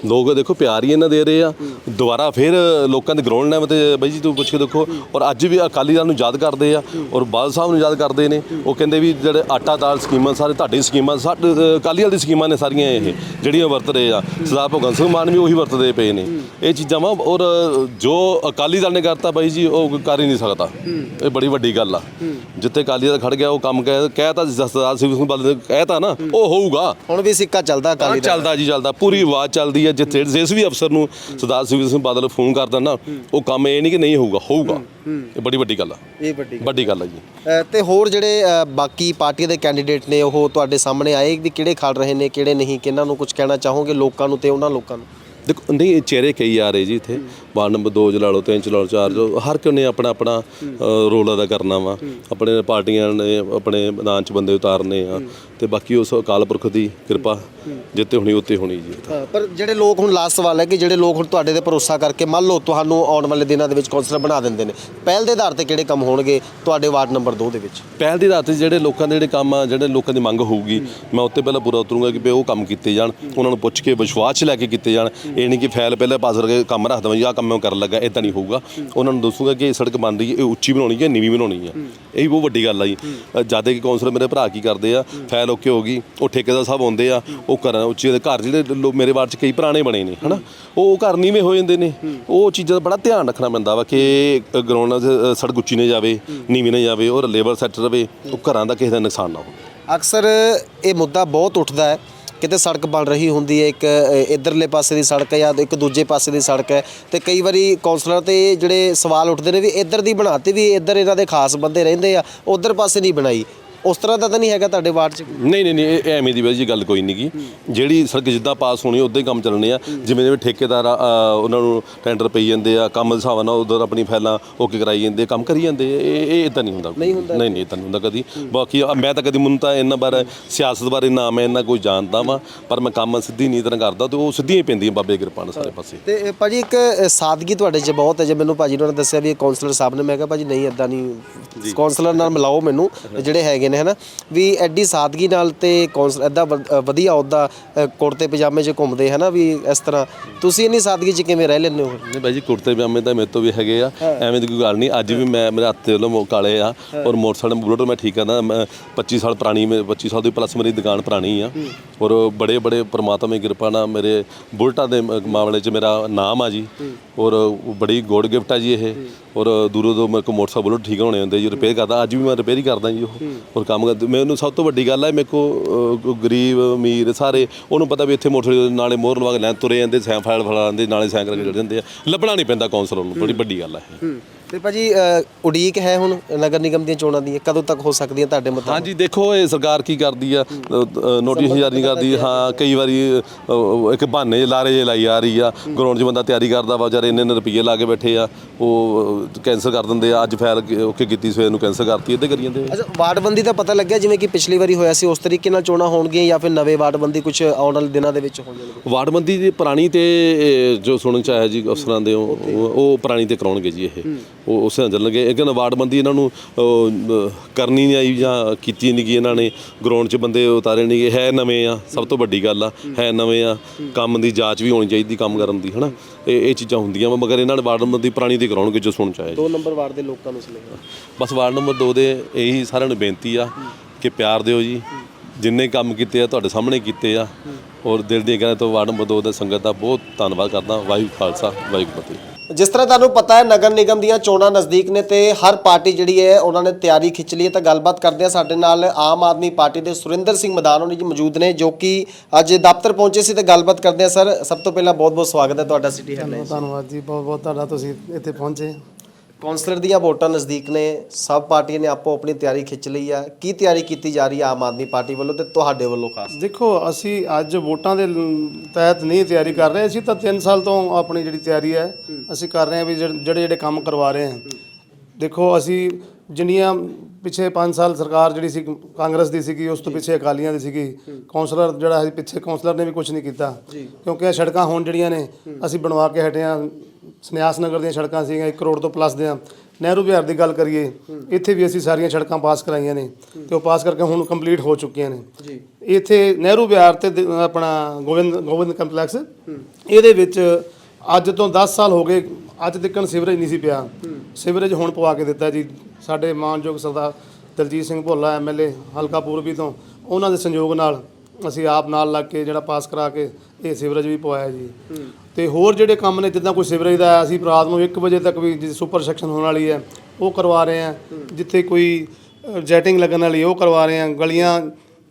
ਲੋਕ ਦੇਖੋ ਪਿਆਰ ਹੀ ਇਹਨਾਂ ਦੇ ਰਹੇ ਆ। ਦੁਬਾਰਾ ਫਿਰ ਲੋਕਾਂ ਦੇ ਗਰਾਊਂਡ ਲੈਵਲ ਤੇ ਬਾਈ ਜੀ ਤੂੰ ਪੁੱਛ ਕੇ ਦੇਖੋ। ਔਰ ਅੱਜ ਵੀ ਅਕਾਲੀ ਦਲ ਨੂੰ ਯਾਦ ਕਰਦੇ ਆ ਔਰ ਬਾਦਲ ਸਾਹਿਬ ਨੂੰ ਯਾਦ ਕਰਦੇ ਨੇ। ਉਹ ਕਹਿੰਦੇ ਵੀ ਜਿਹੜੇ ਆਟਾ ਦਾਲ ਸਕੀਮਾਂ ਸਾਰੇ ਤੁਹਾਡੀ ਸਕੀਮਾਂ ਸਾਡੇ ਅਕਾਲੀ ਦਲ ਦੀ ਸਕੀਮਾਂ ਨੇ ਸਾਰੀਆਂ ਇਹ ਜਿਹੜੀਆਂ ਵਰਤ ਰਹੇ ਆ। ਸਰਦਾਰ ਭਗਵੰਤ ਸਿੰਘ ਮਾਨ ਵੀ ਉਹੀ ਵਰਤਦੇ ਪਏ ਨੇ। ਇਹ ਚੀਜ਼ਾਂ ਵਾ ਔਰ ਜੋ ਅਕਾਲੀ ਦਲ ਨੇ ਕਰਤਾ ਬਾਈ ਜੀ ਉਹ ਕਰ ਹੀ ਨਹੀਂ ਸਕਦਾ। ਇਹ ਬੜੀ ਵੱਡੀ ਗੱਲ ਆ। ਜਿੱਥੇ ਅਕਾਲੀ ਦਲ ਖੜ ਗਿਆ ਉਹ ਕੰਮ ਕਹਿ ਕਹਿਤਾ ਸਰਦਾਰ ਸਿੰਘ ਬਾਦਲ ਨੇ ਕਹਿਤਾ ਨਾ ਉਹ ਹੋਊਗਾ। ਹੁਣ ਵੀ ਸਿੱਕਾ ਚੱਲਦਾ ਅਕਾਲੀ ਦਲ ਚੱਲਦਾ ਜੀ ਚੱਲਦਾ। ਪੂਰੀ ਆਵਾਜ਼ ਚੱਲਦੀ ਹੈ ਜਿੱਥੇ ਜਿਸ ਵੀ ਅਫਸਰ ਨੂੰ ਸਰਦਾਰ ਸੁਖਬੀਰ ਸਿੰਘ ਬਾਦਲ ਫੋਨ ਕਰਦਾ ਨਾ ਉਹ ਕੰਮ ਇਹ ਨਹੀਂ ਕਿ ਨਹੀਂ ਹੋਊਗਾ ਹੋਊਗਾ। ਇਹ ਬੜੀ ਵੱਡੀ ਗੱਲ ਆ। ਇਹ ਵੱਡੀ ਵੱਡੀ ਗੱਲ ਆ ਜੀ। ਤੇ ਹੋਰ ਜਿਹੜੇ ਬਾਕੀ ਪਾਰਟੀਆਂ ਦੇ ਕੈਂਡੀਡੇਟ ਨੇ ਉਹ ਤੁਹਾਡੇ ਸਾਹਮਣੇ ਆਏ ਵੀ ਕਿਹੜੇ ਖੜ ਰਹੇ ਨੇ ਕਿਹੜੇ ਨਹੀਂ ਕਿਹਨਾਂ ਨੂੰ ਕੁਝ ਕਹਿਣਾ ਚਾਹੋਗੇ ਲੋਕਾਂ ਨੂੰ ਤੇ ਉਹਨਾਂ ਲੋਕਾਂ ਨੂੰ? ਦੇਖੋ ਨਹੀਂ ਚਿਹਰੇ ਕਈ ਆ ਰਹੇ ਜੀ ਇੱਥੇ। ਵਾਰਡ ਨੰਬਰ 2 ਚ ਲਾ ਲਓ 3 ਚ ਲਾ ਲਓ 4 ਚ ਹਰ ਕਿਸੇ ਨੇ ਆਪਣਾ ਆਪਣਾ ਰੋਲ ਅਦਾ ਕਰਨਾ ਵਾ। ਆਪਣੇ ਪਾਰਟੀਆਂ ਨੇ ਆਪਣੇ ਮੈਦਾਨ ਚ ਬੰਦੇ ਉਤਾਰਨੇ ਆ ਤੇ ਬਾਕੀ ਉਸ ਅਕਾਲ ਪੁਰਖ ਦੀ ਕਿਰਪਾ ਜਿੱਤੇ ਹੋਣੀ ਉੱਤੇ ਹੋਣੀ ਜੀ। ਪਰ ਜਿਹੜੇ ਲੋਕ ਹੁਣ ਲਾਸਟ ਸਵਾਲ ਹੈ ਕਿ ਜਿਹੜੇ ਲੋਕ ਹੁਣ ਤੁਹਾਡੇ ਤੇ ਭਰੋਸਾ ਕਰਕੇ ਮੰਨ ਲਓ ਤੁਹਾਨੂੰ ਆਉਣ ਵਾਲੇ ਦਿਨਾਂ ਦੇ ਵਿੱਚ ਕੌਂਸਲਰ ਬਣਾ ਦਿੰਦੇ ਨੇ ਪਹਿਲ ਦੇ ਆਧਾਰ ਤੇ ਕਿਹੜੇ ਕੰਮ ਹੋਣਗੇ ਤੁਹਾਡੇ ਵਾਰਡ ਨੰਬਰ 2 ਦੇ ਵਿੱਚ? ਪਹਿਲ ਦੀ ਰਾਤ ਤੇ ਜਿਹੜੇ ਲੋਕਾਂ ਦੇ ਜਿਹੜੇ ਕੰਮ ਆ ਜਿਹੜੇ ਲੋਕਾਂ ਦੀ ਮੰਗ ਹੋਊਗੀ ਮੈਂ ਉੱਤੇ ਪਹਿਲਾਂ ਪੂਰਾ ਉਤਰੂੰਗਾ ਕਿ ਵੀ ਉਹ ਕੰਮ ਕੀਤੇ ਜਾਣ ਉਹਨਾਂ ਨੂੰ ਪੁੱਛ ਕੇ ਵਿਸ਼ਵਾਸ 'ਚ ਲੈ ਕੇ ਕੀਤੇ ਜਾਣ ਇਹ ਨਹੀਂ ਕਿ ਫਾਈਲ ਪਹਿਲਾਂ ਪਾਸ ਕਰਕੇ ਕੰਮ ਰੱਖ ਦਵਾਂ ਜਾਂ ਕੰਮ ਮੈਂ ਕਰਨ ਲੱਗਾ ਇਦਾਂ ਨਹੀਂ ਹੋਊਗਾ। ਉਹਨਾਂ ਨੂੰ ਦੱਸੂਗਾ ਕਿ ਇਹ ਸੜਕ ਬਣ ਰਹੀ ਹੈ, ਇਹ ਉੱਚੀ ਬਣਾਉਣੀ ਹੈ, ਨੀਵੀਂ ਬਣਾਉਣੀ ਹੈ। ਇਹ ਵੀ ਬਹੁਤ ਵੱਡੀ ਗੱਲ ਆ ਜੀ। ਜ਼ਿਆਦਾ ਕਿ ਕੌਂਸਲਰ ਮੇਰੇ ਭਰਾ ਕੀ ਕਰਦੇ ਆ ਫਾਈਲ ਓਕੇ ਹੋ ਗਈ, ਉਹ ਠੇਕੇਦਾਰ ਸਾਹਿਬ ਆਉਂਦੇ ਆ, ਉਹ ਘਰਾਂ ਉੱਚੀ ਦੇ ਘਰ ਜਿਹੜੇ ਲੋ- ਮੇਰੇ ਵਾਰਡ 'ਚ ਕਈ ਪੁਰਾਣੇ ਬਣੇ ਨੇ, ਹਨਾ? ਉਹ ਘਰ ਨੀਵੇਂ ਹੋ ਜਾਂਦੇ ਨੇ। ਉਹ ਚੀਜ਼ਾਂ ਦਾ ਬੜਾ ਧਿਆਨ ਰੱਖਣਾ ਪੈਂਦਾ ਵਾ ਕਿ ਗਰਾਊਂਡ ਸੜਕ ਉੱਚੀ ਨਾ ਜਾਵੇ, ਨੀਵੀਂ ਨਾ ਜਾਵੇ, ਔਰ ਲੇਬਰ ਸੈੱਟ ਰਵੇ, ਉਹ ਘਰਾਂ ਦਾ ਕਿਸੇ ਦਾ ਨੁਕਸਾਨ ਨਾ ਹੋਵੇ। ਅਕਸਰ ਇਹ ਮੁੱਦਾ ਬਹੁਤ ਉੱਠਦਾ ਹੈ। ਕਿਤੇ ਸੜਕ ਬਣ ਰਹੀ ਹੁੰਦੀ ਹੈ ਇੱਕ ਅ, ਇਧਰਲੇ ਪਾਸੇ ਦੀ ਸੜਕ ਹੈ ਜਾਂ ਇੱਕ ਦੂਜੇ ਪਾਸੇ ਦੀ ਸੜਕ ਹੈ ਤੇ ਕਈ ਵਾਰੀ ਕੌਂਸਲਰ ਤੇ ਜਿਹੜੇ ਸਵਾਲ ਉੱਠਦੇ ਨੇ ਵੀ ਇੱਧਰ ਦੀ ਬਣਾਤੀ ਵੀ ਇੱਧਰ ਇਹਨਾਂ ਦੇ ਖਾਸ ਬੰਦੇ ਰਹਿੰਦੇ ਆ ਉਧਰ ਪਾਸੇ ਨਹੀਂ ਬਣਾਈ। ਉਸ ਤਰ੍ਹਾਂ ਦਾ ਤਾਂ ਨਹੀਂ ਹੈਗਾ ਤੁਹਾਡੇ ਵਾਰਡ 'ਚ? ਨਹੀਂ ਨਹੀਂ ਨਹੀਂ ਇਹ ਐਵੇਂ ਦੀ ਵੈਸੇ ਜੀ ਗੱਲ ਕੋਈ ਨਹੀਂ ਗੀ। ਜਿਹੜੀ ਸੜਕ ਜਿੱਦਾਂ ਪਾਸ ਹੋਣੀ ਉਦਾਂ ਹੀ ਕੰਮ ਚੱਲਣੇ ਆ। ਜਿਵੇਂ ਜਿਵੇਂ ਠੇਕੇਦਾਰ ਆ, ਉਹਨਾਂ ਨੂੰ ਟੈਂਡਰ ਪਈ ਜਾਂਦੇ ਆ ਕੰਮ ਦੇ ਹਿਸਾਬ ਨਾਲ ਉਧਰ ਆਪਣੀ ਫਾਈਲਾਂ ਓਕੇ ਕਰਾਈ ਜਾਂਦੇ ਆ, ਕੰਮ ਕਰੀ ਜਾਂਦੇ ਆ। ਇਹ ਇਹ ਇਦਾਂ ਨਹੀਂ ਹੁੰਦਾ ਨਹੀਂ ਹੁੰਦਾ। ਨਹੀਂ ਨਹੀਂ ਇਦਾਂ ਨਹੀਂ ਹੁੰਦਾ ਕਦੀ। ਬਾਕੀ ਆ, ਮੈਂ ਤਾਂ ਕਦੀ ਮੈਨੂੰ ਤਾਂ ਇਹਨਾਂ ਬਾਰੇ ਸਿਆਸਤ ਬਾਰੇ ਨਾ ਮੈਂ ਇੰਨਾ ਕੋਈ ਜਾਣਦਾ ਵਾਂ ਪਰ ਮੈਂ ਕੰਮ ਸਿੱਧੀ ਨੀਤ ਨਾਲ ਕਰਦਾ ਤੇ ਉਹ ਸਿੱਧੀਆਂ ਹੀ ਪੈਂਦੀਆਂ ਬਾਬੇ ਦੀ ਕਿਰਪਾ ਨਾਲ ਸਾਰੇ ਪਾਸੇ। ਤੇ ਇਹ ਭਾਜੀ ਇੱਕ ਅ, ਸਾਦਗੀ ਤੁਹਾਡੇ 'ਚ ਬਹੁਤ ਹੈ। ਜੇ ਮੈਨੂੰ ਭਾਜੀ ਨੇ ਦੱਸਿਆ ਵੀ ਇਹ ਕੌਂਸਲਰ ਸਾਹਿਬ ਨੇ ਮੈਂ ਕਿਹਾ ਭਾਜੀ ਨਹੀਂ ਇਦਾਂ ਨਹੀਂ। ਕੌਂਸਲਰ ਨਾਲ ਮਿਲਾਓ ਮੈਨੂੰ ਜਿਹੜੇ ਹੈਗੇ ਨੇ ਹਨਾ? ਵੀ ਐਡੀ ਸਾਦਗੀ ਨਾਲ ਤੇ ਕੌਂਸਲ ਅ, ਵਧੀਆ ਉਹਦਾ ਕੁੜਤੇ ਪਜਾਮੇ 'ਚ ਘੁੰਮਦੇ ਹਨਾ? ਵੀ ਇਸ ਤਰ੍ਹਾਂ। ਤੁਸੀਂ ਇੰਨੀ ਸਾਦਗੀ 'ਚ ਕਿਵੇਂ ਰਹਿ ਲੈਂਦੇ ਹੋ? ਨਹੀਂ ਬਾਈ ਜੀ ਕੁੜਤੇ ਪਜਾਮੇ ਤਾਂ ਮੇਰੇ ਤੋਂ ਵੀ ਹੈਗੇ ਆ। ਐਵੇਂ ਦੀ ਕੋਈ ਗੱਲ ਨਹੀਂ। ਅੱਜ ਵੀ ਮੈਂ ਮੇਰੇ ਹੱਥ ਤੇ ਵੱਲੋਂ ਕਾਲੇ ਆ ਔਰ ਮੋਟਰਸਾਈਕਲ ਬੁਲਟ ਮੈਂ ਠੀਕ ਕਰਦਾ। ਮੈਂ 25 ਸਾਲ ਪੁਰਾਣੀ ਮੇ 25 ਸਾਲ ਦੀ ਪਲੱਸ ਮੇਰੀ ਦੁਕਾਨ ਪੁਰਾਣੀ ਆ। ਔਰ ਬੜੇ ਬੜੇ ਪ੍ਰਮਾਤਮਾ ਦੀ ਕਿਰਪਾ ਨਾਲ ਮੇਰੇ ਬੁਲਟਾਂ ਦੇ ਮਾਮਲੇ 'ਚ ਮੇਰਾ ਨਾਮ ਆ ਜੀ। ਔਰ ਬੜੀ ਗੋਡ ਗਿਫਟ ਆ ਜੀ ਇਹ। ਔਰ ਦੂਰੋਂ ਤੋਂ ਮੇਰੇ ਕੋਲ ਮੋਟਰਸਾਈਕਲ ਬੁਲਟ ਠੀਕ ਹੋਣੇ ਹੁੰਦੇ ਜੀ ਰਿਪੇਅਰ ਕਰਦਾ। ਅੱਜ ਵੀ ਮੈਂ ਰਿਪੇਅਰ ਹੀ ਕਰਦਾ ਜੀ ਉਹ। ਔਰ ਕੰਮ ਕਰਦਾ ਮੈਨੂੰ ਸਭ ਤੋਂ ਵੱਡੀ ਗੱਲ ਹੈ, ਮੇਰੇ ਕੋ ਗਰੀਬ, ਅਮੀਰ ਸਾਰੇ, ਉਹਨੂੰ ਪਤਾ ਵੀ ਇੱਥੇ ਮੋਟਰਸਾਈਕਲ ਨਾਲੇ ਮੋਹਰ ਲਵਾ ਕੇ ਲੈਣ ਤੁਰੇ ਜਾਂਦੇ ਸੈਂ ਫਾਇਲ ਫੜਾਉਂਦੇ, ਨਾਲੇ ਸੈਂ ਕਰਕੇ ਚੜ ਜਾਂਦੇ ਆ। ਲੱਭਣਾ ਨਹੀਂ ਪੈਂਦਾ ਕੌਂਸਲਰ ਨੂੰ, ਬੜੀ ਵੱਡੀ ਗੱਲ ਹੈ। ਤੇ ਭਾਜੀ ਅ, ਉਡੀਕ ਹੈ ਹੁਣ ਨਗਰ ਨਿਗਮ ਦੀਆਂ ਚੋਣਾਂ ਦੀ? ਕਦੋਂ ਤੱਕ ਹੋ ਸਕਦੀਆਂ ਤੁਹਾਡੇ ਮੁਤਾਬਕ? ਹਾਂਜੀ ਦੇਖੋ ਇਹ ਸਰਕਾਰ ਕੀ ਕਰਦੀ ਆ? ਨੋਟਿਸ ਜਾਰੀ ਕਰਦੀ ਆ। ਹਾਂ? ਕਈ ਵਾਰੀ ਅ, ਇੱਕ ਬਹਾਨੇ ਜਿਹੇ ਲਾਰੇ ਜੇ ਲਾਈ ਆ ਰਹੀ ਆ। ਗਰਾਊਂਡ 'ਚ ਬੰਦਾ ਤਿਆਰੀ ਕਰਦਾ ਵਾ ਵਿਚਾਰੇ ਇੰਨੇ ਇੰਨੇ ਰੁਪਏ ਲਾ ਕੇ ਬੈਠੇ ਆ। ਉਹ ਕੈਂਸਲ ਕਰ ਦਿੰਦੇ ਆ। ਅੱਜ ਫਾਈਲ ਓਕੇ ਕੀਤੀ ਸਵੇਰ ਨੂੰ ਕੈਂਸਲ ਕਰਤੀ ਇੱਦਾਂ ਕਰੀ ਜਾਂਦੇ ਆ। ਅੱਛਾ ਵਾਰਡਬੰਦੀ ਦਾ ਪਤਾ ਲੱਗਿਆ ਜਿਵੇਂ ਕਿ ਪਿਛਲੀ ਵਾਰੀ ਹੋਇਆ ਸੀ ਉਸ ਤਰੀਕੇ ਨਾਲ ਚੋਣਾਂ ਹੋਣਗੀਆਂ ਜਾਂ ਫਿਰ ਨਵੇਂ ਵਾਰਡਬੰਦੀ ਕੁਝ ਆਉਣ ਵਾਲੇ ਦਿਨਾਂ ਦੇ ਵਿੱਚ ਹੋ ਜਾਣਗੇ? ਵਾਰਡਬੰਦੀ ਦੀ ਪੁਰਾਣੀ ਤੇ ਇਹ ਜੋ ਸੁਣਨ ਚ ਆਇਆ ਜੀ ਅਫਸਰਾਂ ਦੇ ਉਹ ਪੁਰਾਣੀ ਤੇ ਕਰਾਉਣਗੇ ਜੀ ਇਹ। ਉਹ ਉਸੇ ਨਾਲ ਚੱਲਣਗੇ। ਇਹ ਕਹਿੰਦਾ ਵਾਰਡਬੰਦੀ ਇਹਨਾਂ ਨੂੰ ਅਹ, ਕਰਨੀ ਨਹੀਂ ਆਈ ਜਾਂ ਕੀਤੀ ਨਹੀਂ ਗਈ ਇਹਨਾਂ ਨੇ। ਗਰਾਊਂਡ 'ਚ ਬੰਦੇ ਉਤਾਰੇ ਨਹੀਂ ਗਏ। ਹੈ ਨਵੇਂ ਆ ਸਭ ਤੋਂ ਵੱਡੀ ਗੱਲ ਆ। ਹੈ ਨਵੇਂ ਆ। ਕੰਮ ਦੀ ਜਾਂਚ ਵੀ ਹੋਣੀ ਚਾਹੀਦੀ ਕੰਮ ਕਰਨ ਦੀ ਹਨਾ? ਇਹ ਇਹ ਚੀਜ਼ਾਂ ਹੁੰਦੀਆਂ ਵਾ ਮਗਰ ਇਹਨਾਂ ਨੇ ਵਾਰਡਬੰਦੀ ਪੁਰਾਣੀ ਤੇ ਕਰਾਉਣਗੇ ਜੋ ਸੁਣਨ ਚ ਆਇਆ ਜੀ। ਦੋ ਨੰਬਰ ਵਾਰਡ ਦੇ ਲੋਕਾਂ ਨੂੰ ਸੁਣੇਗਾ ਬਸ ਵਾਰਡ ਨੰਬਰ 2 ਦੇ ਇਹੀ ਸਾਰਿਆਂ ਨੂੰ ਬੇਨਤੀ ਆ ਕਿ ਪਿਆਰ ਦਿਓ ਜੀ। ਜਿੰਨੇ ਕੰਮ ਕੀਤੇ ਆ ਤੁਹਾਡੇ ਸਾਹਮਣੇ ਕੀਤੇ ਆ। ਔਰ ਦਿਲ ਦੀ ਗੱਲ ਤੋਂ ਵਾਰਡ ਨੰਬਰ 2 ਦੇ ਸੰਗਤ ਦਾ ਬਹੁਤ ਧੰਨਵਾਦ ਕਰਦਾ। ਵਾਹਿਗੁਰੂ ਖਾਲਸਾ ਵਾਹਿਗੁਰੂ ਫਤਿਹ। ਜਿਸ ਤਰ੍ਹਾਂ ਤੁਹਾਨੂੰ ਪਤਾ ਹੈ, ਨਗਰ ਨਿਗਮ ਦੀਆਂ ਚੋਣਾਂ ਨਜ਼ਦੀਕ ਨੇ ਤੇ ਹਰ ਪਾਰਟੀ ਜਿਹੜੀ ਹੈ, ਉਹਨਾਂ ਨੇ ਤਿਆਰੀ ਖਿੱਚ ਲਈ ਹੈ। ਤਾਂ ਗੱਲਬਾਤ ਕਰਦੇ ਆ ਸਾਡੇ ਨਾਲ ਆਮ ਆਦਮੀ ਪਾਰਟੀ ਦੇ ਸੁਰਿੰਦਰ ਸਿੰਘ ਮਦਾਨ ਹੋਣੀ ਜੀ ਮੌਜੂਦ ਨੇ, ਜੋ ਕਿ ਅੱਜ ਦਫ਼ਤਰ ਪਹੁੰਚੇ ਸੀ ਤੇ ਗੱਲਬਾਤ ਕਰਦੇ ਆ ਸਰ, ਸਭ ਤੋਂ ਪਹਿਲਾਂ ਬਹੁਤ-ਬਹੁਤ ਸਵਾਗਤ ਹੈ ਤੁਹਾਡਾ ਸਿਟੀ ਹੈਡਲਾਈਨਸ ਧੰਨਵਾਦ ਜੀ ਬਹੁਤ ਬਹੁਤ ਤੁਹਾਡਾ ਤੁਸੀਂ ਇੱਥੇ ਪਹੁੰਚੇ। ਕੌਂਸਲਰ ਦੀਆਂ ਵੋਟਾਂ ਨਜ਼ਦੀਕ ਨੇ ਸਭ ਪਾਰਟੀਆਂ ਨੇ ਆਪੋ ਆਪਣੀ ਤਿਆਰੀ ਖਿੱਚ ਲਈ ਆ। ਕੀ ਤਿਆਰੀ ਕੀਤੀ ਜਾ ਰਹੀ ਹੈ ਆਮ ਆਦਮੀ ਪਾਰਟੀ ਵੱਲੋਂ ਤੇ ਤੁਹਾਡੇ ਵੱਲੋਂ ਖਾਸ? ਦੇਖੋ ਅਸੀਂ ਅੱਜ ਵੋਟਾਂ ਦੇ ਤਹਿਤ ਨਹੀਂ ਤਿਆਰੀ ਕਰ ਰਹੇ। ਅਸੀਂ ਤਾਂ 3 ਸਾਲ ਤੋਂ ਆਪਣੀ ਜਿਹੜੀ ਤਿਆਰੀ ਹੈ ਅਸੀਂ ਕਰ ਰਹੇ ਹਾਂ ਵੀ ਜਿਹੜੇ ਜਿਹੜੇ ਕੰਮ ਕਰਵਾ ਰਹੇ ਹਾਂ। ਦੇਖੋ ਅਸੀਂ ਜਿੰਨੀਆਂ ਪਿਛੇ 5 ਸਾਲ ਸਰਕਾਰ ਜਿਹੜੀ ਸੀ ਕਾਂਗਰਸ ਦੀ ਸੀਗੀ ਉਸ ਤੋਂ ਪਿੱਛੇ ਅਕਾਲੀਆਂ ਦੀ ਸੀਗੀ। ਕਾਉਂਸਲਰ ਜਿਹੜਾ ਸੀ ਪਿੱਛੇ ਕਾਉਂਸਲਰ ਨੇ ਵੀ ਕੁਝ ਨਹੀਂ ਕੀਤਾ। ਕਿਉਂਕਿ ਇਹ ਸੜਕਾਂ ਹੁਣ ਜਿਹੜੀਆਂ ਨੇ ਅਸੀਂ ਬਣਵਾ ਕੇ ਹਟੇ ਹਾਂ। ਸੰਨਿਆਸ ਨਗਰ ਦੀਆਂ ਸੜਕਾਂ ਸੀਗੀਆਂ 1 ਕਰੋੜ ਤੋਂ ਪਲੱਸ ਦੀਆਂ। ਨਹਿਰੂ ਵਿਹਾਰ ਦੀ ਗੱਲ ਕਰੀਏ ਇੱਥੇ ਵੀ ਅਸੀਂ ਸਾਰੀਆਂ ਸੜਕਾਂ ਪਾਸ ਕਰਾਈਆਂ ਨੇ ਤੇ ਉਹ ਪਾਸ ਕਰਕੇ ਹੁਣ ਕੰਪਲੀਟ ਹੋ ਚੁੱਕੀਆਂ ਨੇ। ਇੱਥੇ ਨਹਿਰੂ ਵਿਹਾਰ ਤੇ ਦ- ਆਪਣਾ ਗੋਬਿੰਦ ਗੋਬਿੰਦ ਕੰਪਲੈਕਸ ਇਹਦੇ ਵਿੱਚ ਅੱਜ ਤੋਂ 10 ਸਾਲ ਹੋ ਗਏ ਅੱਜ ਤੱਕ ਸਿਵਰੇਜ ਨਹੀਂ ਸੀ ਪਿਆ। ਸਿਵਰੇਜ ਹੁਣ ਪਵਾ ਕੇ ਦਿੱਤਾ ਜੀ। ਸਾਡੇ ਮਾਨਯੋਗ ਸਰਦਾਰ ਦਲਜੀਤ ਸਿੰਘ ਭੋਲਾ ਐਮਐਲਏ ਹਲਕਾ ਪੂਰਬੀ ਤੋਂ ਉਹਨਾਂ ਦੇ ਸੰਯੋਗ ਨਾਲ ਅਸੀਂ ਆਪ ਨਾਲ ਲੱਗ ਕੇ ਜਿਹੜਾ ਪਾਸ ਕਰਾ ਕੇ ਇਹ ਸਿਵਰੇਜ ਵੀ ਪਵਾਇਆ ਜੀ। ਤੇ ਹੋਰ ਜਿਹੜੇ ਕੰਮ ਨੇ, ਜਿੱਦਾਂ ਕੋਈ ਸਿਵਰੇਜ ਦਾ ਅਸੀਂ ਰਾਤ ਨੂੰ 1 ਵਜੇ ਤੱਕ ਵੀ ਜੀ ਸੁਪਰ ਸੈਕਸ਼ਨ ਹੋਣ ਵਾਲੀ ਹੈ, ਉਹ ਕਰਵਾ ਰਹੇ ਹਾਂ। ਜਿੱਥੇ ਕੋਈ ਜੈਟਿੰਗ ਲੱਗਣ ਵਾਲੀ ਉਹ ਕਰਵਾ ਰਹੇ ਹਾਂ। ਗਲੀਆਂ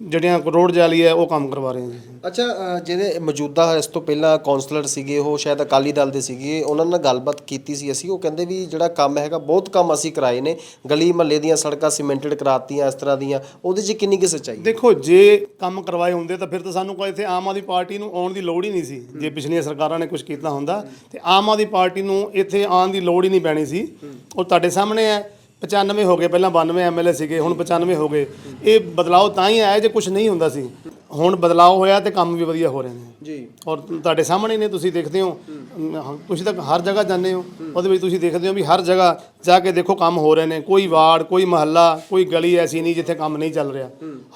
ਜਿਹੜੀਆਂ ਰੋਡ ਜਾਲੀ ਹੈ ਉਹ ਕੰਮ ਕਰਵਾ ਰਹੇ ਹਾਂ ਜੀ। ਅੱਛਾ ਅ, ਜਿਹੜੇ ਮੌਜੂਦਾ ਇਸ ਤੋਂ ਪਹਿਲਾਂ ਕਾਉਂਸਲਰ ਸੀਗੇ ਉਹ ਸ਼ਾਇਦ ਅਕਾਲੀ ਦਲ ਦੇ ਸੀਗੇ ਉਹਨਾਂ ਨਾਲ ਗੱਲਬਾਤ ਕੀਤੀ ਸੀ ਅਸੀਂ। ਉਹ ਕਹਿੰਦੇ ਵੀ ਜਿਹੜਾ ਕੰਮ ਹੈਗਾ ਬਹੁਤ ਕੰਮ ਅਸੀਂ ਕਰਾਏ ਨੇ। ਗਲੀ ਮਹੱਲੇ ਦੀਆਂ ਸੜਕਾਂ ਸੀਮੈਂਟਡ ਕਰਾਤੀਆਂ ਇਸ ਤਰ੍ਹਾਂ ਦੀਆਂ। ਉਹਦੇ 'ਚ ਕਿੰਨੀ ਕੁ ਸੱਚਾਈ ਹੈ? ਦੇਖੋ ਜੇ ਕੰਮ ਕਰਵਾਏ ਹੁੰਦੇ ਤਾਂ ਫਿਰ ਤਾਂ ਸਾਨੂੰ ਕੋਈ ਇੱਥੇ ਆਮ ਆਦਮੀ ਪਾਰਟੀ ਨੂੰ ਆਉਣ ਦੀ ਲੋੜ ਹੀ ਨਹੀਂ ਸੀ। ਜੇ ਪਿਛਲੀਆਂ ਸਰਕਾਰਾਂ ਨੇ ਕੁਝ ਕੀਤਾ ਹੁੰਦਾ ਤੇ ਆਮ ਆਦਮੀ ਪਾਰਟੀ ਨੂੰ ਇੱਥੇ ਆਉਣ ਦੀ ਲੋੜ ਹੀ ਨਹੀਂ ਪੈਣੀ ਸੀ। ਉਹ ਤੁਹਾਡੇ ਸਾਹਮਣੇ ਹੈ। 95 ਹੋ ਗਏ ਪਹਿਲਾਂ 92 ਐਮਐਲਏ ਸੀਗੇ ਹੁਣ 95 ਹੋ ਗਏ। ਇਹ ਬਦਲਾਅ ਤਾਂ ਹੀ ਆਇਆ ਜੇ ਕੁਝ ਨਹੀਂ ਹੁੰਦਾ ਸੀ। ਹੁਣ ਬਦਲਾਅ ਹੋਇਆ ਤੇ ਕੰਮ ਵੀ ਵਧੀਆ ਹੋ ਰਹੇ ਨੇ। ਜੀ। ਔਰ ਤੁਹਾਡੇ ਸਾਹਮਣੇ ਨੇ ਤੁਸੀਂ ਦੇਖਦੇ ਹੋ। ਤੁਸੀਂ ਤਾਂ ਹਰ ਜਗ੍ਹਾ ਜਾਂਦੇ ਹੋ। ਉਹਦੇ ਵਿੱਚ ਤੁਸੀਂ ਦੇਖਦੇ ਹੋ ਵੀ ਹਰ ਜਗ੍ਹਾ ਜਾ ਕੇ ਦੇਖੋ ਕੰਮ ਹੋ ਰਹੇ ਨੇ। ਕੋਈ ਵਾਰਡ ਕੋਈ ਮਹੱਲਾ ਕੋਈ ਗਲੀ ਐਸੀ ਨਹੀਂ ਜਿੱਥੇ ਕੰਮ ਨਹੀਂ ਚੱਲ ਰਿਹਾ।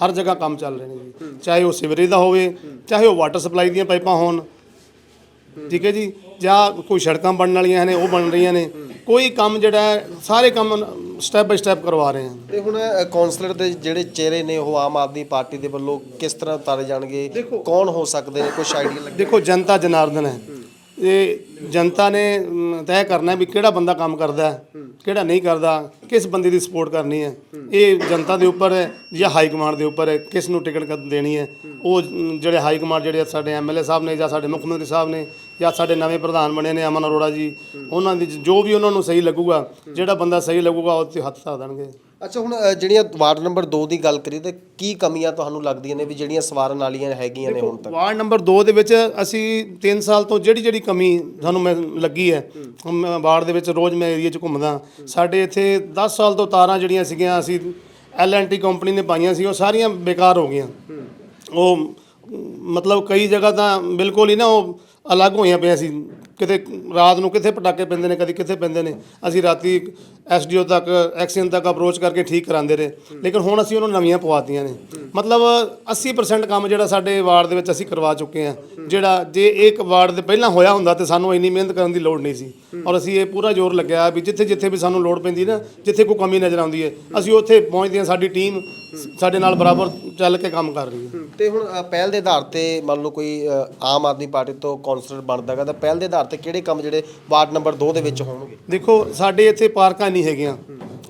ਹਰ ਜਗ੍ਹਾ ਕੰਮ ਚੱਲ ਰਹੇ ਨੇ ਜੀ। ਚਾਹੇ ਉਹ ਸਿਵਰੇਜ ਦਾ ਹੋਵੇ ਚਾਹੇ ਉਹ ਵਾਟਰ ਸਪਲਾਈ ਦੀਆਂ ਪਾਈਪਾਂ ਹੋਣ। ਠੀਕ ਹੈ ਜੀ? ਜਾਂ ਕੋਈ ਸੜਕਾਂ ਬਣਨ ਵਾਲੀਆਂ ਨੇ ਉਹ ਬਣ ਰਹੀਆਂ ਨੇ। ਕੋਈ ਕੰਮ ਜਿਹੜਾ ਹੈ, ਸਾਰੇ ਕੰਮ ਸਟੈਪ ਬਾਈ ਸਟੈਪ ਕਰਵਾ ਰਹੇ ਹਾਂ। ਤੇ ਹੁਣ ਕਾਉਂਸਲਰ ਦੇ ਜਿਹੜੇ ਚਿਹਰੇ ਨੇ ਉਹ ਆਮ ਆਦਮੀ ਪਾਰਟੀ ਦੇ ਵੱਲੋਂ ਕਿਸ ਤਰ੍ਹਾਂ ਉਤਾਰੇ ਜਾਣਗੇ? ਕੌਣ ਹੋ ਸਕਦੇ ਨੇ? ਕੁਝ ਆਈਡੀਆ ਲੱਗੇ ਦੇਖੋ ਜਨਤਾ ਜਨਾਰਦਨ ਹੈ। ਇਹ ਜਨਤਾ ਨੇ ਤੈਅ ਕਰਨਾ ਵੀ ਕਿਹੜਾ ਬੰਦਾ ਕੰਮ ਕਰਦਾ ਹੈ ਕਿਹੜਾ ਨਹੀਂ ਕਰਦਾ ਕਿਸ ਬੰਦੇ ਦੀ ਸਪੋਰਟ ਕਰਨੀ ਹੈ। ਇਹ ਜਨਤਾ ਦੇ ਉੱਪਰ ਹੈ ਜਾਂ ਹਾਈ ਕਮਾਂਡ ਦੇ ਉੱਪਰ ਹੈ ਕਿਸ ਨੂੰ ਟਿਕਟ ਕਦ ਦੇਣੀ ਹੈ। ਉਹ ਜਿਹੜੇ ਹਾਈ ਕਮਾਂਡ ਜਿਹੜੇ ਸਾਡੇ ਐਮਐਲਏ ਸਾਹਿਬ ਨੇ ਜਾਂ ਸਾਡੇ ਮੁੱਖ ਮੰਤਰੀ ਸਾਹਿਬ ਨੇ ਜਾਂ ਸਾਡੇ ਨਵੇਂ ਪ੍ਰਧਾਨ ਬਣੇ ਨੇ ਅਮਨ ਅਰੋੜਾ ਜੀ ਉਹਨਾਂ ਦੀ ਜੋ ਵੀ ਉਹਨਾਂ ਨੂੰ ਸਹੀ ਲੱਗੂਗਾ ਜਿਹੜਾ ਬੰਦਾ ਸਹੀ ਲੱਗੂਗਾ ਉਹ ਤੇ ਹੱਥ ਧਾ ਦੇਣਗੇ। ਅੱਛਾ ਹੁਣ ਅ, ਜਿਹੜੀਆਂ ਵਾਰਡ ਨੰਬਰ 2 ਦੀ ਗੱਲ ਕਰੀਏ ਤੇ ਕੀ ਕਮੀਆਂ ਤੁਹਾਨੂੰ ਲੱਗਦੀਆਂ ਨੇ ਵੀ ਜਿਹੜੀਆਂ ਸਵਾਰਨ ਵਾਲੀਆਂ ਹੈਗੀਆਂ ਨੇ ਹੁਣ ਤੱਕ? ਵਾਰਡ ਨੰਬਰ 2 ਦੇ ਵਿੱਚ ਅਸੀਂ 3 ਸਾਲ ਤੋਂ ਜਿਹੜੀ ਜਿਹੜੀ ਕਮੀ ਸਾਨੂੰ ਮੈਂ ਲੱਗੀ ਹੈ ਮੈਂ ਵਾਰਡ ਦੇ ਵਿੱਚ ਰੋਜ਼ ਮੈਂ ਏਰੀਆ 'ਚ ਘੁੰਮਦਾ। ਸਾਡੇ ਇੱਥੇ 10 ਸਾਲ ਤੋਂ ਤਾਰਾਂ ਜਿਹੜੀਆਂ ਸੀਗੀਆਂ ਅਸੀਂ ਐਲ ਕੰਪਨੀ ਨੇ ਪਾਈਆਂ ਸੀ ਉਹ ਸਾਰੀਆਂ ਬੇਕਾਰ ਹੋ ਗਈਆਂ। ਉਹ ਮ, ਮਤਲਬ ਕਈ ਜਗ੍ਹਾ ਤਾਂ ਬਿਲਕੁਲ ਹੀ ਨਾ ਉਹ ਅਲੱਗ ਹੋਈਆਂ ਪਈਆਂ ਸੀ। ਕਿਤੇ ਰਾਤ ਨੂੰ ਕਿੱਥੇ ਪਟਾਕੇ ਪੈਂਦੇ ਨੇ, ਕਦੀ ਕਿੱਥੇ ਪੈਂਦੇ ਨੇ। ਅਸੀਂ ਰਾਤੀ ਐਸਡੀਓ ਤੱਕ ਐਕਸ਼ਨ ਤੱਕ ਅਪਰੋਚ ਕਰਕੇ ਠੀਕ ਕਰਾਉਂਦੇ ਰਹੇ। ਲੇਕਿਨ ਹੁਣ ਅਸੀਂ ਉਹਨੂੰ ਨਵੀਆਂ ਪਵਾਤੀਆਂ ਨੇ। ਮਤਲਬ 80% ਕੰਮ ਜਿਹੜਾ ਸਾਡੇ ਵਾਰਡ ਦੇ ਵਿੱਚ ਅਸੀਂ ਕਰਵਾ ਚੁੱਕੇ ਹਾਂ। ਜਿਹੜਾ ਜੇ ਇੱਕ ਵਾਰਡ ਦੇ ਪਹਿਲਾਂ ਹੋਇਆ ਹੁੰਦਾ ਤੇ ਸਾਨੂੰ ਇੰਨੀ ਮਿਹਨਤ ਕਰਨ ਦੀ ਲੋੜ ਨਹੀਂ ਸੀ। ਔਰ ਅਸੀਂ ਇਹ ਪੂਰਾ ਜ਼ੋਰ ਲੱਗਿਆ ਵੀ ਜਿੱਥੇ ਜਿੱਥੇ ਵੀ ਸਾਨੂੰ ਲੋੜ ਪੈਂਦੀ ਨਾ, ਜਿੱਥੇ ਕੋਈ ਕਮੀ ਨਜ਼ਰ ਆਉਂਦੀ ਹੈ, ਅਸੀਂ ਉੱਥੇ ਪਹੁੰਚਦੇ ਹਾਂ, ਸਾਡੀ ਟੀਮ ਸਾਡੇ ਨਾਲ ਬਰਾਬਰ ਚੱਲ ਕੇ ਕੰਮ ਕਰ ਰਹੀ ਹੈ। ਤੇ ਹੁਣ ਅ, ਪਹਿਲ ਦੇ ਆਧਾਰ ਤੇ ਮੰਨ ਲਓ ਕੋਈ ਅ, ਆਮ ਆਦਮੀ ਪਾਰਟੀ ਤੋਂ ਕਾਉਂਸਲਰ ਬਣਦਾ ਹੈਗਾ ਤਾਂ ਪਹਿਲ ਦੇ ਆਧਾਰ ਤੇ ਕਿਹੜੇ ਕੰਮ ਜਿਹੜੇ ਵਾਰਡ ਨੰਬਰ 2 ਦੇ ਵਿੱਚ ਹੋਣਗੇ? ਦੇਖੋ ਸਾਡੇ ਇੱਥੇ ਪਾਰਕਾਂ ਨਹੀਂ ਹੈਗੀਆਂ।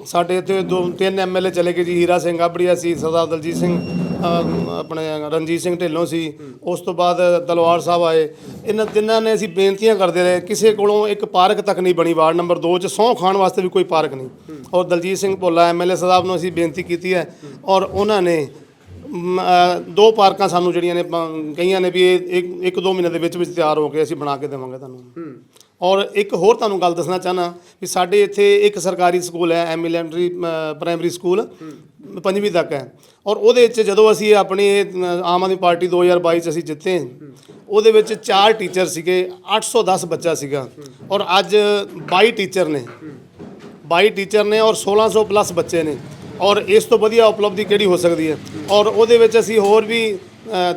ਸਾਡੇ ਇੱਥੇ ਦੋ, ਤਿੰਨ ਐਮਐਲਏ ਚਲੇ ਗਏ ਜੀ, ਹੀਰਾ ਸਿੰਘ ਆਬੜੀਆ ਸੀ, ਸਰਦਾਰ ਦਲਜੀਤ ਸਿੰਘ ਆਪਣੇ ਰਣਜੀਤ ਸਿੰਘ ਢਿੱਲੋਂ ਸੀ। ਉਸ ਤੋਂ ਬਾਅਦ ਤਲਵਾਰ ਸਾਹਿਬ ਆਏ। ਇਹਨਾਂ ਤਿੰਨਾਂ ਨੇ ਅਸੀਂ ਬੇਨਤੀਆਂ ਕਰਦੇ ਰਹੇ, ਕਿਸੇ ਕੋਲੋਂ ਇੱਕ ਪਾਰਕ ਤੱਕ ਨਹੀਂ ਬਣੀ ਵਾਰਡ ਨੰਬਰ 2 ਚ, ਸਹੁੰ ਖਾਣ ਵਾਸਤੇ ਵੀ ਕੋਈ ਪਾਰਕ ਨਹੀਂ। ਔਰ ਦਲਜੀਤ ਸਿੰਘ ਭੋਲਾ ਐਮਐਲਏ ਸਾਹਿਬ ਨੂੰ ਅਸੀਂ ਬੇਨਤੀ ਕੀਤੀ ਹੈ। ਔਰ ਉਹਨਾਂ ਨੇ ਦੋ ਪਾਰਕਾਂ ਸਾਨੂੰ ਜਿਹੜੀਆਂ ਨੇ ਪ- ਕਹੀਆਂ ਨੇ ਵੀ ਇਹ ਇੱਕ ਇੱਕ ਦੋ ਮਹੀਨੇ ਦੇ ਵਿੱਚ ਵਿੱਚ ਤਿਆਰ ਹੋ ਕੇ ਅਸੀਂ ਬਣਾ ਕੇ ਦੇਵਾਂਗੇ ਤੁਹਾਨੂੰ। ਔਰ ਇੱਕ ਹੋਰ ਤੁਹਾਨੂੰ ਗੱਲ ਦੱਸਣਾ ਚਾਹਨਾ ਵੀ ਸਾਡੇ ਇੱਥੇ ਇੱਕ ਸਰਕਾਰੀ ਸਕੂਲ ਹੈ ਐਮ ਐਲੀਮੈਂਟਰੀ ਪ੍ਰਾਇਮਰੀ ਸਕੂਲ, ਪੰਜਵੀਂ ਤੱਕ ਹੈ। ਔਰ ਉਹਦੇ ਵਿੱਚ ਜਦੋਂ ਅਸੀਂ ਆਪਣੀ ਆਮ ਆਦਮੀ ਪਾਰਟੀ 2022 ਚ ਅਸੀਂ ਜਿੱਤੇ, ਉਹਦੇ ਵਿੱਚ ਚਾਰ ਟੀਚਰ ਸੀਗੇ 810 ਬੱਚਾ ਸੀਗਾ। ਔਰ ਅੱਜ 22 ਟੀਚਰ ਨੇ। 22 ਟੀਚਰ ਨੇ ਔਰ 1600 ਪਲੱਸ ਬੱਚੇ ਨੇ। ਔਰ ਇਸ ਤੋਂ ਵਧੀਆ ਉਪਲਬਧੀ ਕਿਹੜੀ ਹੋ ਸਕਦੀ ਹੈ? ਔਰ ਉਹਦੇ ਵਿੱਚ ਅਸੀਂ ਹੋਰ ਵੀ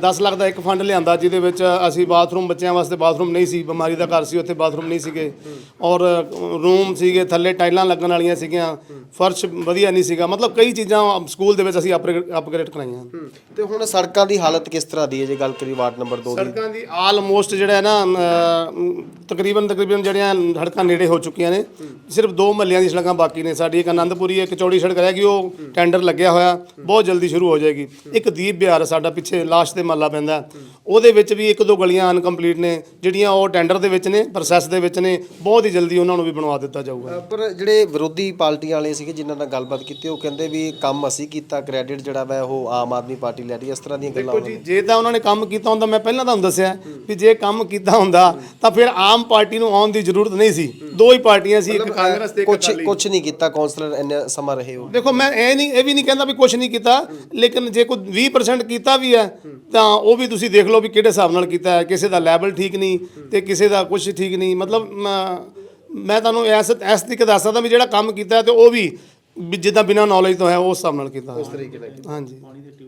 10 ਲੱਖ ਦਾ ਇੱਕ ਫੰਡ ਲਿਆਂਦਾ ਜਿਹਦੇ ਵਿੱਚ ਅਸੀਂ ਬਾਥਰੂਮ ਬੱਚਿਆਂ ਵਾਸਤੇ ਬਾਥਰੂਮ ਨਹੀਂ ਸੀ ਬਿਮਾਰੀ ਦਾ ਘਰ ਸੀ ਉੱਥੇ ਬਾਥਰੂਮ ਨਹੀਂ ਸੀਗੇ। ਔਰ ਰੂਮ ਸੀਗੇ ਥੱਲੇ ਟਾਈਲਾਂ ਲੱਗਣ ਵਾਲੀਆਂ ਸੀਗੀਆਂ ਫਰਸ਼ ਵਧੀਆ ਨਹੀਂ ਸੀਗਾ। ਮਤਲਬ ਕਈ ਚੀਜ਼ਾਂ ਸਕੂਲ ਦੇ ਵਿੱਚ ਅਸੀਂ ਅਪਗ੍ਰੇਡ ਕਰਾਈਆਂ ਤੇ ਹੁਣ ਸੜਕਾਂ ਦੀ ਹਾਲਤ ਕਿਸ ਤਰ੍ਹਾਂ ਦੀ ਹੈ ਜੇ ਗੱਲ ਕਰੀ ਵਾਰਡ ਨੰਬਰ 2 ਦੀ? ਸੜਕਾਂ ਦੀ ਆਲਮੋਸਟ ਜਿਹੜਾ ਹੈ ਨਾ ਤਕਰੀਬਨ ਤਕਰੀਬਨ ਜਿਹੜੀਆਂ ਸੜਕਾਂ ਨੇੜੇ ਹੋ ਚੁੱਕੀਆਂ ਨੇ ਸਿਰਫ ਦੋ ਮਹੱਲਿਆਂ ਦੀ ਸੜਕਾਂ ਬਾਕੀ ਨੇ। ਸਾਡੀ ਇੱਕ ਆਨੰਦਪੁਰੀ ਇੱਕ ਚੌੜੀ ਸੜਕ ਰਹਿ ਗਈ ਉਹ ਟੈਂਡਰ ਲੱਗਿਆ ਹੋਇਆ ਬਹੁਤ ਜਲਦੀ ਸ਼ੁਰੂ ਹੋ ਜਾਏਗੀ। ਇੱਕ ਦੀਪ ਬਿਹਾਰ ਸਾਡਾ ਪਿੱਛੇ ਲਾਸਟ ਤੇ ਮਹੱਲਾ ਪੈਂਦਾ। ਉਹਦੇ ਵਿੱਚ ਵੀ ਇੱਕ ਦੋ ਗਲੀਆਂ ਅਨਕੰਪਲੀਟ ਨੇ ਜਿਹੜੀਆਂ ਉਹ ਟੈਂਡਰ ਦੇ ਵਿੱਚ ਨੇ ਪ੍ਰੋਸੈਸ ਦੇ ਵਿੱਚ ਨੇ ਬਹੁਤ ਹੀ ਜਲਦੀ ਉਹਨਾਂ ਨੂੰ ਵੀ ਬਣਵਾ ਦਿੱਤਾ ਜਾਊਗਾ। ਪਰ ਜਿਹੜੇ ਵਿਰੋਧੀ ਪਾਰਟੀਆਂ ਵਾਲੇ ਸੀਗੇ ਜਿਨ੍ਹਾਂ ਨਾਲ ਗੱਲਬਾਤ ਕੀਤੀ ਉਹ ਕਹਿੰਦੇ ਵੀ ਕੰਮ ਅਸੀਂ ਕੀਤਾ ਕ੍ਰੈਡਿਟ ਜਿਹੜਾ ਵਾ ਉਹ ਆਮ ਆਦਮੀ ਪਾਰਟੀ ਲੈ ਰਹੀ ਇਸ ਤਰ੍ਹਾਂ ਦੀਆਂ ਗੱਲਾਂ ਦੇਖੋ ਜੀ ਜੇ ਤਾਂ ਉਹਨਾਂ ਨੇ ਕੰਮ ਕੀਤਾ ਹੁੰਦਾ ਮੈਂ ਪਹਿਲਾਂ ਤੁਹਾਨੂੰ ਦੱਸਿਆ ਵੀ ਜੇ ਕੰਮ ਕੀਤਾ ਹੁੰਦਾ ਤਾਂ ਫਿਰ ਆਮ ਪਾਰਟੀ ਨੂੰ ਆਉਣ ਦੀ ਜ਼ਰੂਰਤ ਨਹੀਂ ਸੀ। ਦੋ ਹੀ ਪਾਰਟੀਆਂ ਸੀ ਇੱਕ ਕਾਂਗਰਸ ਤੇ ਇੱਕ ਕੁਝ ਕੁਝ ਨਹੀਂ ਕੀਤਾ ਕਾਉਂਸਲਰ ਇੰਨੇ ਸਮਾਂ ਰਹੇ ਹੋ ਦੇਖੋ ਮੈਂ ਇਹ ਨਹੀਂ ਇਹ ਵੀ ਨਹੀਂ ਕਹਿੰਦਾ ਵੀ ਕੁਝ ਨਹੀਂ ਕੀਤਾ ਲੇਕਿਨ ਜੇ ਕੋਈ 20% ਕੀਤਾ ਵੀ ਹੈ ਤਾਂ ਉਹ ਵੀ ਤੁਸੀਂ ਦੇਖ ਲਓ ਵੀ ਕਿਹੜੇ ਹਿਸਾਬ ਨਾਲ ਕੀਤਾ ਹੈ ਕਿਸੇ ਦਾ ਲੈਵਲ ਠੀਕ ਨਹੀਂ ਤੇ ਕਿਸੇ ਦਾ ਕੁਝ ਠੀਕ ਨਹੀਂ। ਮਤਲਬ ਮੈਂ- ਤੁਹਾਨੂੰ ਐਸ ਐਸ ਤਰੀਕੇ ਦੱਸ ਸਕਦਾ ਵੀ ਜਿਹੜਾ ਕੰਮ ਕੀਤਾ ਤੇ ਉਹ ਵੀ ਜਿੱਦਾਂ ਬਿਨਾਂ ਨੌਲੇਜ ਤੋਂ ਹੈ ਉਸ ਹਿਸਾਬ ਨਾਲ ਕੀਤਾ। ਉਸ ਤਰੀਕੇ ਨਾਲ ਹਾਂਜੀ।